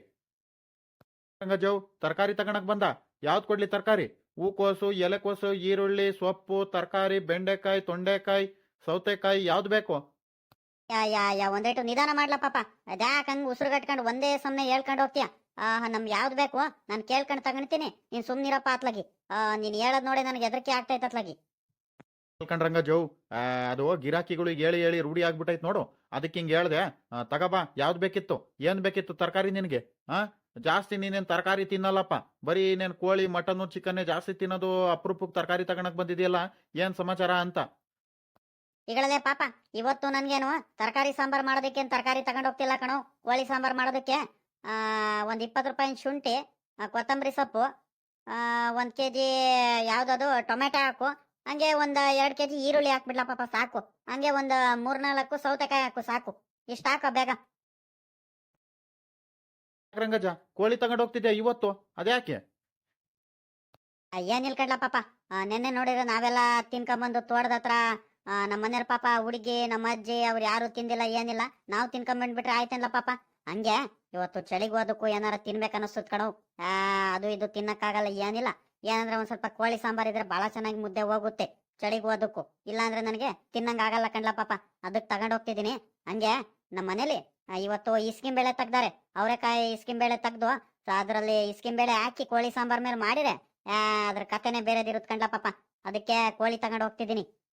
ರಂಗಜವ್ ತರಕಾರಿ ತಗೋಣಕ್ ಬಂದ? ಯಾವ್ದು ಕೊಡ್ಲಿ ತರಕಾರಿ? ಹೂಕೋಸು ಎಲೆಕೋಸು ಈರುಳ್ಳಿ ಸೊಪ್ಪು ತರಕಾರಿ ಬೆಂಡೆಕಾಯಿ ತೊಂಡೆಕಾಯಿ ಸೌತೆಕಾಯಿ ಯಾವ್ದು ಬೇಕು? ಯಾ ಯಾ ಯಾ ಒಂದೇಟು ನಿಧಾನ ಮಾಡ್ಲಾ ಪಾಪ. ಅದ್ಯಾಕ ಹಂಗ ಉಸಿರು ಕಟ್ಕೊಂಡು ಒಂದೇ ಸಮನೆ ಹೇಳ್ಕೊಂಡು ಹೋಗ್ತೀಯ? ಆ ನಮ್ ಯಾವ್ದು ಬೇಕು? ನಾನು ಕೇಳ್ಕೊಂಡು ತಗೊಂತೀನಿ ನೀನ್ ಸುಮ್ನಿರಪ್ಪ ಅತ್ಲಾಗಿ. ಆ ನೀನ್ ಹೇಳದ್ ನೋಡಿ ನನಗೆ ಹೆದರಿಕೆ ಆಗ್ತೈತೆ ಅತ್ಲಾಗಿ. ಜೋ? ಅದು ಗಿರಾಕಿಗಳು ಹೇಳಿ ಹೇಳಿ ರೂಢಿ ಆಗ್ಬಿಟ್ಟೈತ್ ನೋಡು. ಅದಕ್ಕೆ ಹಿಂಗ್ ಹೇಳ್ದೆ. ತಗಬಾ ಯಾವ್ದು ಬೇಕಿತ್ತು? ಏನ್ ಬೇಕಿತ್ತು ತರಕಾರಿ ನಿನಗೆ? ಆ ಜಾಸ್ತಿ ನೀನೇನ್ ತರಕಾರಿ ತಿನ್ನಲ್ಲಪ್ಪ? ಬರೀ ನೀನ್ ಕೋಳಿ, ಮಟನ್ ಚಿಕನ್ ಜಾಸ್ತಿ ತಿನ್ನೋದು ಅಪರೂಪಕ್ಕೆ ತರಕಾರಿ ತಗೊಳಕ್ ಬಂದಿದೆಯಲ್ಲ? ಏನ್ ಸಮಾಚಾರ ಅಂತ? ಈಗಳಲ್ಲೇ ಪಾಪ ಇವತ್ತು ನನ್ಗೇನು ತರಕಾರಿ ಸಾಂಬಾರ್ ಮಾಡೋದಕ್ಕೆ ತರಕಾರಿ ತಗೊಂಡು ಹೋಗ್ತಿಲ್ಲ ಕಣೋ ಕೋಳಿ ಸಾಂಬಾರ್ ಮಾಡೋದಕ್ಕೆ. ಆ ಒಂದ್ ಇಪ್ಪತ್ತು ರೂಪಾಯಿ ಶುಂಠಿ ಕೊತ್ತಂಬರಿ ಸೊಪ್ಪು ಆ ಒಂದ್ ಕೆಜಿ ಯಾವ್ದದು ಟೊಮೆಟೊ ಹಾಕು ಹಂಗೆ ಒಂದ್ ಎರಡ್ ಕೆಜಿ ಈರುಳ್ಳಿ ಹಾಕ್ಬಿಡ್ಲ ಪಾಪ ಸಾಕು. ಹಂಗೆ ಒಂದು ಮೂರ್ನಾಲ್ಕು ಸೌತೆಕಾಯಿ ಹಾಕು ಸಾಕು. ಇಷ್ಟ ಹಾಕೋ ಬೇಗ. ರಂಗಜ ಕೋಳಿ ತಗೊಂಡು ಹೋಗ್ತಿದ್ಯಾ ಇವತ್ತು? ಅದ್ಯಾಕೆ? ಆ, ಏನ್ ಇಲ್ಕಡ್ಲ ಪಾಪ ನಿನ್ನೆ ನೋಡಿದ್ರೆ ನಾವೆಲ್ಲ ತಿನ್ಕೊಂಬಂದು ತೋಟದ ಹತ್ರ ನಮ್ಮ ಮನೆಯವ್ರ ಪಾಪ, ಹುಡುಗಿ, ನಮ್ಮ ಅಜ್ಜಿ, ಅವ್ರು ಯಾರು ತಿಂದಿಲ್ಲ, ಏನಿಲ್ಲ. ನಾವು ತಿನ್ಕೊಂಡ್ಬಿಟ್ರೆ ಆಯ್ತೇನಲ್ಲ ಪಾಪ? ಹಂಗೆ, ಇವತ್ತು ಚಳಿಗೋದಕ್ಕೂ ಏನಾರ ತಿನ್ಬೇಕನ್ನಿಸ್ತದ ಕಣವು ಆ, ಅದು ಇದು ತಿನ್ನಕ್ಕಾಗಲ್ಲ, ಏನಿಲ್ಲ. ಏನಂದ್ರೆ ಒಂದ್ ಸ್ವಲ್ಪ ಕೋಳಿ ಸಾಂಬಾರ್ ಇದ್ರೆ ಬಹಳ ಚೆನ್ನಾಗಿ ಮುದ್ದೆ ಹೋಗುತ್ತೆ ಚಳಿಗೋದಕ್ಕೂ ಇಲ್ಲ ಇಲ್ಲಾಂದ್ರೆ ನನಗೆ ತಿನ್ನಂಗ್ ಆಗಲ್ಲ ಕಣ್ಲ ಪಾಪ. ಅದಕ್ಕೆ ತಗೊಂಡ್ ಹೋಗ್ತಿದೀನಿ. ಹಂಗೆ, ನಮ್ಮ ಮನೇಲಿ ಇವತ್ತು ಇಸ್ಕಿನ್ ಬೇಳೆ ತೆಗ್ದಾರೆ. ಅವರೆಕಾಯಿ ಇಸ್ಕಿನ್ ಬೇಳೆ ತೆಗ್ದು ಅದರಲ್ಲಿ ಇಸ್ಕಿನ್ ಬೇಳೆ ಹಾಕಿ ಕೋಳಿ ಸಾಂಬಾರ್ ಮೇಲೆ ಮಾಡಿರೆ ಅದ್ರ ಕತೆನೆ ಬೇರೆದಿರುತ್ ಕಂಡ್ಲ ಪಾಪ. ಅದಕ್ಕೆ ಕೋಳಿ ತಗೊಂಡ್ ಹೋಗ್ತಿದೀನಿ. ಹಾ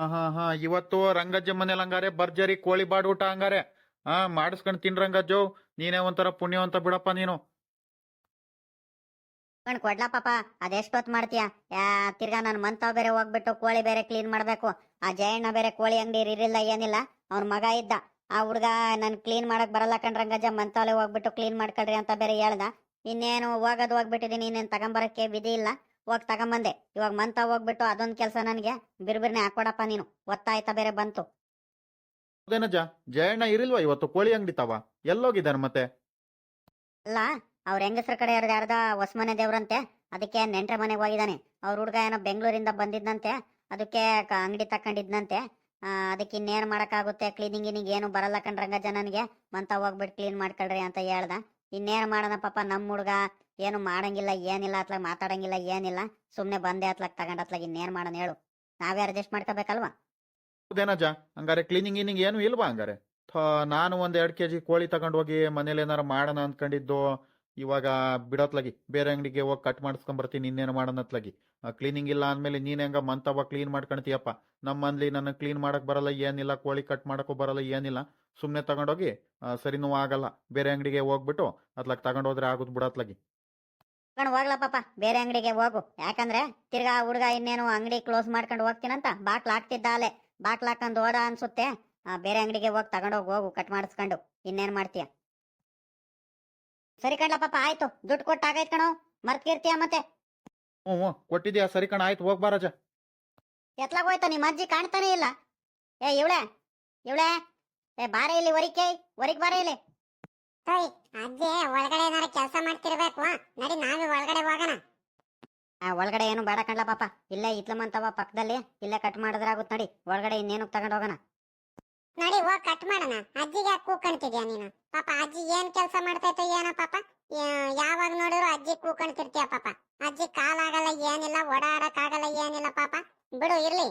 ಹಾ ಹಾ ಇವತ್ತು ರಂಗಜ್ಜ ಮನೇಲಿ ಹಂಗಾರೆ ಭರ್ಜರಿ ಕೋಳಿ ಬಾಡೂಟ ಹಂಗಾರೆ. ಹಾ ಮಾಡಿಸ್ಕೊಂಡ್ ತಿನ್ ರಂಗಜ್ಜು. ನೀನೇ ಒಂಥರ ಪುಣ್ಯವಂತ ಬಿಡಪ್ಪ ನೀನು. ಕಣ್ ಕೊಡ್ಲಾ ಪಾಪ ಅದೆಷ್ಟೊತ್ ಮಾಡ್ತೀಯ? ಯಾ, ತಿರ್ಗಾ ನನ್ ಮಂತ ಬೇರೆ ಹೋಗ್ಬಿಟ್ಟು ಕೋಳಿ ಬೇರೆ ಕ್ಲೀನ್ ಮಾಡ್ಬೇಕು. ಆ ಜಯಣ್ಣ ಬೇರೆ ಕೋಳಿ ಅಂಗಡಿ ಇರಿಲ್ಲ ಏನಿಲ್ಲ. ಅವ್ನ ಮಗ ಇದ್ದ. ಆ ಹುಡ್ಗ ನನ್ ಕ್ಲೀನ್ ಮಾಡಕ್ ಬರಲ್ಲ ಕಣ್ರಂಗಜ್ಜ ಮಂತಾವಲೆ ಹೋಗ್ಬಿಟ್ಟು ಕ್ಲೀನ್ ಮಾಡ್ಕೊಳ್ರಿ ಅಂತ ಬೇರೆ ಹೇಳ್ದ. ಇನ್ನೇನು ಹೋಗೋದು ಹೋಗ್ಬಿಟ್ಟಿದೀನಿ, ಇನ್ನೇನ್ ತಗೊಂಬರಕ್ಕೆ ವಿಧಿ ಇಲ್ಲ. ಹೋಗ್ ತಗೊಂಬಂದೆ. ಇವಾಗ ಮಂತ ಹೋಗ್ಬಿಟ್ಟು ಅದೊಂದು ಕೆಲಸ ನನಗೆ. ಬಿರ್ಬಿರ್ನೆ ಹಾಕೊಡಪ್ಪ ನೀನು. ಒತ್ತಾಯ್ತಾ ಬೇರೆ ಬಂತು. ಅದೇನಜ್ಜ ಜಯಣ್ಣ ಇರಿಲ್ವಾ ಇವತ್ತು? ಕೋಳಿ ಅಂಗಡಿ ತವ? ಎಲ್ಲೋಗಿದ್ದಾನೆ ಮತ್ತೆ? ಅಲ್ಲ ಅವ್ರ ಹೆಂಗಸ್ರ ಕಡೆ ಯಾರದ ಯಾರ್ದ ಹೊಸ್ಮನೆ ದೇವ್ರಂತೆ ಅದಕ್ಕೆ ನೆಂಟ್ರ ಮನೆಗೆ ಹೋಗಿದ್ದಾನೆ. ಅವ್ರ ಹುಡ್ಗ ಏನೋ ಬೆಂಗಳೂರಿಂದ ಬಂದಿದ್ದಂತೆ ಅದಕ್ಕೆ ಅಂಗಡಿ ತಕೊಂಡಿದ್ನಂತೆ ಅದಕ್ಕೆ ಇನ್ನೇನು ಮಾಡೋಕ್ಕಾಗುತ್ತೆ? ಕ್ಲೀನಿಂಗ್ ಗಿನಿಂಗ್ ಏನು ಬರಲ್ಲ ಕಣ್ರಂಗ ಜನನಿಗೆ ಮಂತ ಹೋಗ್ಬಿಟ್ಟು ಕ್ಲೀನ್ ಮಾಡ್ಕೊಳ್ರಿ ಅಂತ ಹೇಳ್ದ. ಇನ್ನೇನು ಮಾಡೋಣ ಪಾಪ ನಮ್ಮ ಹುಡ್ಗ? ಏನು ಮಾಡಂಗಿಲ್ಲ, ಏನಿಲ್ಲ, ಅತ್ಲಾಗ ಮಾತಾಡಂಗಿಲ್ಲ, ಏನಿಲ್ಲ. ಸುಮ್ನೆ ಬಂದೆ ಅತ್ಲಾಗ, ತಗೊಂಡ್ ಅತ್ಲಾಗ ಇನ್ನೇನ್ ಮಾಡೋಣ ಹೇಳು. ನಾವೇ ಅಡ್ಜಸ್ಟ್ ಮಾಡ್ಕೋಬೇಕಲ್ವಾ? ಹೌದೇನಜ್ಜ ಹಂಗಾರೆ ಕ್ಲೀನಿಂಗ್ ಇನ್ನಿಂಗ್ ಏನು ಇಲ್ವಾ ಹಂಗಾರೆ? ನಾನು ಒಂದ್ ಎರಡ್ ಕೆಜಿ ಕೋಳಿ ತಗೊಂಡ್ ಹೋಗಿ ಮನೇಲಿ ಏನಾರ ಮಾಡೋಣ ಅನ್ಕೊಂಡಿದ್ದು ಇವಾಗ ಬಿಡೋತ್ಲಾಗಿ. ಬೇರೆ ಅಂಗಡಿಗೆ ಹೋಗಿ ಕಟ್ ಮಾಡಿಸ್ಕೊಂಡ್ ಬರ್ತೀನಿ, ಇನ್ನೇನು ಮಾಡೋಣ ಅತ್ಲಾಗಿ. ಕ್ಲೀನಿಂಗ್ ಇಲ್ಲ ಅಂದ್ಮೇಲೆ ನೀನ್ ಹೆಂಗ ಮಂತವ ಕ್ಲೀನ್ ಮಾಡ್ಕೊಂತೀಯಪ್ಪ ನಮ್ಮ ಮನ್ಲಿ ನನಗೆ ಕ್ಲೀನ್ ಮಾಡಕ್ ಬರಲ್ಲ, ಏನಿಲ್ಲ, ಕೋಳಿ ಕಟ್ ಮಾಡಕ್ಕೂ ಬರಲ್ಲ, ಏನಿಲ್ಲ. ಸುಮ್ಮನೆ ತಗೊಂಡೋಗಿ ಸರಿನೂ ಆಗಲ್ಲ. ಬೇರೆ ಅಂಗಡಿಗೆ ಹೋಗ್ಬಿಟ್ಟು ಅತ್ಲಾಗ ತಗೊಂಡೋದ್ರೆ ಆಗೋದು ಬಿಡತ್ಲಾಗಿ. ಕಣ್ ಹೋಗ್ಲ ಪಾಪ ಬೇರೆ ಅಂಗಡಿಗೆ ಹೋಗು. ಯಾಕಂದ್ರೆ ತಿರ್ಗಾ ಹುಡ್ಗ ಇನ್ನೇನು ಅಂಗಡಿ ಕ್ಲೋಸ್ ಮಾಡ್ಕೊಂಡು ಹೋಗ್ತೀನಂತ ಬಾಟ್ಲ್ ಹಾಕ್ತಿದ್ದ ಅಲೆ ಬಾಟ್ಲ್ ಹಾಕೊಂಡು ಹೋದ ಅನ್ಸುತ್ತೆ. ಆ, ಬೇರೆ ಅಂಗಡಿಗೆ ಹೋಗಿ ತಗೊಂಡೋಗಿ ಹೋಗು ಕಟ್ ಮಾಡಿಸ್ಕೊಂಡು. ಇನ್ನೇನ್ ಮಾಡ್ತೀಯ? ಸರಿ ಕಣ್ಲ ಪಾಪ ಆಯ್ತು. ದುಡ್ಡು ಕೊಟ್ಟ ಆಗೈತ್ ಕಣೋ. ಮರ್ತಿರ್ತೀಯ ಮತ್ತೆ? ಹ್ಞೂ ಹ್ಞೂ ಕೊಟ್ಟಿದ್ಯಾ? ಸರಿ ಕಣ ಆಯ್ತು. ಹೋಗ್ಬಾರಜ ಎತ್ಲಾಗ ಹೋಯ್ತು? ನಿಮ್ಮ ಅಜ್ಜಿ ಕಾಣ್ತಾನೆ ಇಲ್ಲ. ಏ ಇವಳೆ? ಇವಳೆ? ಏ ಬಾರೆ ಇಲ್ಲಿ ಹೊರಿಕೆ ಹೊರಿಗೆ ಬಾರೇ ಇಲ್ಲಿ. ಅಜ್ಜಿ ಒಳಗಡೆ ಏನಾರ ಕೆಲಸ ಮಾಡ್ತಿರ್ಬೇಕು ನಡಿ ನಾವೇ ಒಳಗಡೆ ಹೋಗೋಣ. ಆ, ಒಳಗಡೆ ಏನು ಬೇಡ ಕಣ್ಲ ಪಾಪ. ಇಲ್ಲೇ ಇತ್ಲಮಂತವ ಪಕ್ಕದಲ್ಲಿ ಇಲ್ಲೇ ಕಟ್ ಮಾಡಿದ್ರಾಗುತ್ತ ನಡಿ ಒಳಗಡೆ ಇನ್ನೇನು ತಗೊಂಡ್ ಹೋಗೋಣ. ನಡಿ ಹೋಗ್ ಕಟ್ ಮಾಡೋಣ. ಅಜ್ಜಿಗೆ ಯಾಕೆ ಕೂಕಣ್ತಿದ್ಯಾ ನೀನು? ಪಾಪ ಅಜ್ಜಿ ಏನ್ ಕೆಲಸ ಮಾಡ್ತೈತೆ ಏನೋ ಪಾಪ? ಯಾವಾಗ ನೋಡಿದ್ರು ಅಜ್ಜಿ ಕೂಕಣ್ತಿರ್ತೀಯ ಪಾಪ? ಅಜ್ಜಿ ಕಾಲಾಗಲ್ಲ ಏನಿಲ್ಲ ಓಡಾಡಕ್ ಆಗಲ್ಲ ಏನಿಲ್ಲ ಪಾಪ? ಬಿಡು ಇರ್ಲಿ.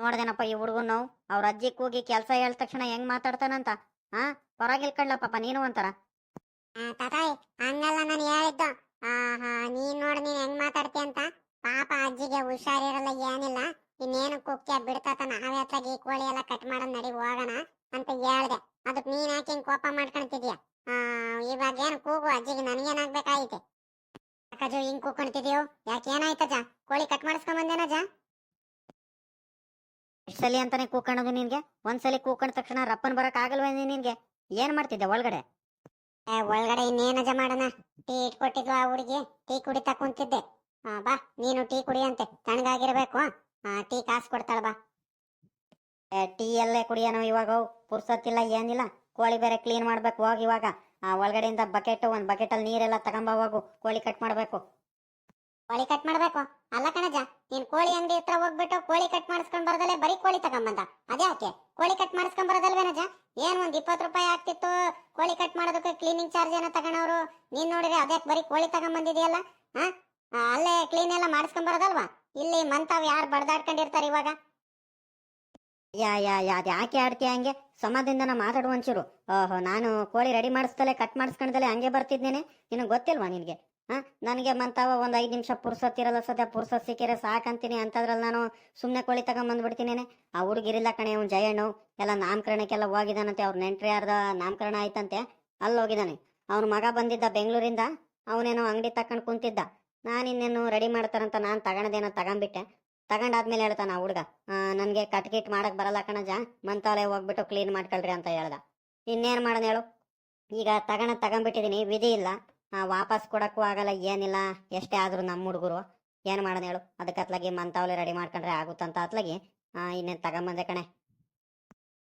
ನೋಡ್ದೇನಪ್ಪ ಈ ಹುಡುಗನು ಅವ್ರ ಅಜ್ಜಿ ಕೂಗಿ ಕೆಲಸ ಹೇಳಿದ ತಕ್ಷಣ ಹೆಂಗ್ ಮಾತಾಡ್ತಾನಂತ? ಹಾ ಪರವಾಗಿಲ್ ಕಣ್ಲ ನೀನು ಅಂತಾರ? ತಾತಾಯ್, ಹಂಗಲ್ಲ ನಾನು ಹೇಳಿದ್ದು. ನೀನ್ ನೋಡ್, ನೀನ್ ಹೆಂಗ್ ಮಾತಾಡ್ತಿ ಅಂತ? ಪಾಪ ಅಜ್ಜಿಗೆ ಹುಷಾರಿರಲ್ಲ, ಏನಿಲ್ಲ. ಇನ್ನೇನು ಕುಕ್ಕೆ ಬಿಡ್ತಾತ ನಾವೇ ಹತ್ತಾಗಿ ಈ ಕೋಳಿ ಎಲ್ಲ ಕಟ್ ಮಾಡೋದ್ ನಡಿ, ಹೋಗೋಣ ಅಂತ ಹೇಳ್ದೆ. ಅದಕ್ ನೀನ್ ಯಾಕೆ ಹಿಂಗ್ ಕೋಪ ಮಾಡ್ಕೊಂತಿದ್ಯಾ? ಇವಾಗ ಏನ್ ಕೂಗು ಅಜ್ಜಿಗೆ, ನನ್ಗೇನಾಗ್ಬೇಕಾಯ್ತೆ? ಅಕ್ಕಜು ಹಿಂಗ್ ಕೂಕೊಂತಿದ್ಯೋ? ಯಾಕೆ ಏನಾಯ್ತಜ ಕೋಳಿ ಕಟ್ ಮಾಡಿಸ್ಕೊಂಡ್ ಬಂದೇನಾ ಎಷ್ಟ್ ಸಲಿ ಅಂತಾನೆ ಕೂಕಣದು ನಿನ್ಗೆ? ಒಂದ್ಸಲಿ ಕೂಕೊಂಡ ತಕ್ಷಣ ರಪ್ಪನ್ ಬರಕ್ ಆಗಲ್ವೇ ನಿನ್ಗೆ? ಏನ್ ಮಾಡ್ತಿದ್ದೆ ಒಳಗಡೆ? ಏ ಒಳಗಡೆ ಇನ್ನೇನಜ ಮಾಡೋಣ? ಟೀ ಇಟ್ಕೊಟ್ಟಿದ್ವು ಆ ಹುಡುಗಿ. ಟೀ ಕುಡಿತಾ ಕುಂತಿದ್ದೆ. ಆ, ಬಾ ನೀನು ಟೀ ಕುಡಿಯಂತೆ. ತಣ್ಣಗಾಗಿರ್ಬೇಕು. ಆ, ಟೀ ಕಾಸು ಕೊಡ್ತಾಳ ಬಾ. ಏ, ಟೀ ಎಲ್ಲೇ ಕುಡಿಯೋನು ಇವಾಗ? ಪುರ್ಸತ್ತಿಲ್ಲ ಏನಿಲ್ಲ. ಕೋಳಿ ಬೇರೆ ಕ್ಲೀನ್ ಮಾಡ್ಬೇಕು ಹೋಗಿ ಇವಾಗ. ಆ ಒಳಗಡೆಯಿಂದ ಬಕೆಟ್ ಒಂದ್ ಬಕೆಟ್ ಅಲ್ಲಿ ನೀರೆಲ್ಲ ತಗೊಂಬ ಹೋಗು. ಕೋಳಿ ಕಟ್ ಮಾಡ್ಬೇಕು. ಕೋಳಿ ಕಟ್ ಮಾಡ್ಬೇಕು. ಅಲ್ಲ ಕಣಜ, ನೀನ್ ಕೋಳಿ ಅಂಗಡಿ ಹತ್ರ ಹೋಗ್ಬಿಟ್ಟು ಕೋಳಿ ಕಟ್ ಮಾಡಿಸ್ಕೊಂಡ್ ಬರದಲ್ಲೇ ಬರೀ ಕೋಳಿ ತಗೊಂಬಂದ. ಅದ್ಯಾಕೆ? ಕೋಳಿ ಕಟ್ ಮಾಡಿಸ್ಕೊಂಡ್ ಬರೋದಲ್ವೇನಜ ಏನ್ ಒಂದ್ ಇಪ್ಪತ್ತು ರೂಪಾಯಿ ಆಗ್ತಿತ್ತು ಕೋಳಿ ಕಟ್ ಮಾಡೋದಕ್ಕೆ ಕ್ಲೀನಿಂಗ್ ಚಾರ್ಜ್ ಏನೋ ತಗೊಂಡವ್ರು ನೀನ್ ನೋಡಿದ್ರೆ ಅದ್ಯಾಕೆ ಬರೀ ಕೋಳಿ ತಗೊಂಬಂದಿದೆಯಲ್ಲ? ಹಾ? ಅಲ್ಲೇ ಕ್ಲೀನ್ ಎಲ್ಲ ಮಾಡಿಸ್ಕೊಂಡ್ ಬರೋದಲ್ವಾ ಇಲ್ಲಿ ಮಂತಾವ್ ಯಾರು ಬಡ್ದಾಡ್ಕೊಂಡಿರ್ತಾರೆ ಇವಾಗ? ಯಾ ಯಾ ಯಾ, ಅದ್ ಯಾಕೆ ಆಡ್ತೀಯ ಹಂಗೆ? ಸಮಾಧಾನದಿಂದ ಒಂಚೂರು. ಓಹೋ, ನಾನು ಕೋಳಿ ರೆಡಿ ಮಾಡಿಸ್ದಲೆ ಕಟ್ ಮಾಡಿಸ್ಕೊಂಡ್ದಲೆ ಹಂಗೆ ಬರ್ತಿದ್ದೇನೆ ನಿನಗೆ ಗೊತ್ತಿಲ್ವಾ ನಿನಗೆ? ನನಗೆ ಮಂತಾವ ಒಂದು ಐದು ನಿಮಿಷ ಪುರ್ಸತ್ತಿರಲ್ಲ ಸದ್ಯ, ಪುರ್ಸತ್ ಸಿಕ್ಕಿರೆ ಸಾಕಂತೀನಿ ಅಂತದ್ರಲ್ಲಿ ನಾನು ಸುಮ್ಮನೆ ಕೋಳಿ ತಗೊಂಬಂದ್ಬಿಡ್ತೀನೇನೆ. ಆ ಹುಡುಗಿರಿಲ್ಲ ಕಣೆ, ಅವ್ನು ಜಯಣ್ಣು, ಎಲ್ಲ ನಾಮಕರಣಕ್ಕೆಲ್ಲ ಹೋಗಿದ್ದಾನಂತೆ ಅವ್ರ ನೆಂಟ್ರಿ ಯಾರ್ದ ನಾಮಕರಣ ಆಯ್ತಂತೆ ಅಲ್ಲಿ ಹೋಗಿದ್ದಾನೆ ಅವ್ನ ಮಗ ಬಂದಿದ್ದ ಬೆಂಗಳೂರಿಂದ, ಅವನೇನೋ ಅಂಗಡಿ ತಕೊಂಡು ಕುಂತಿದ್ದ. ನಾನು ಇನ್ನೇನು ರೆಡಿ ಮಾಡ್ತಾರಂತ ನಾನು ತಗೊಂಡದೇನೋ ತಗೊಂಬಿಟ್ಟೆ. ತಗೊಂಡಾದ್ಮೇಲೆ ಹೇಳ್ತಾನ ಹುಡುಗ ನನಗೆ ಕಟ್ ಗಿಟ್ ಮಾಡಕ್ ಬರಲ್ಲ ಕಣಜ ಮಂತಾಲೆ ಹೋಗ್ಬಿಟ್ಟು ಕ್ಲೀನ್ ಮಾಡ್ಕೊಳ್ರಿ ಅಂತ ಹೇಳ್ದ. ಇನ್ನೇನು ಮಾಡೋಣ ಹೇಳು? ಈಗ ತಗೊಂಡ ತಗೊಂಬಿಟ್ಟಿದ್ದೀನಿ ವಿಧಿ ಇಲ್ಲ. ವಾಪಸ್ ಕೊಡಕ್ಕೂ ಆಗಲ್ಲ, ಏನಿಲ್ಲ, ಎಷ್ಟೇ ಆದ್ರೂ ನಮ್ಮ ಹುಡುಗರು. ಏನ್ ಮಾಡೋಣ ಹೇಳು? ಅದಕ್ಕೆ ಅತ್ಲಾಗಿ ಮಂತಾವಲಿ ರೆಡಿ ಮಾಡ್ಕೊಂಡ್ರೆ ಆಗುತ್ತಂತ ಅತ್ಲಾಗಿ ಇನ್ನೇನ್ ತಗೊಂಬಂದೆ ಕಣೆ.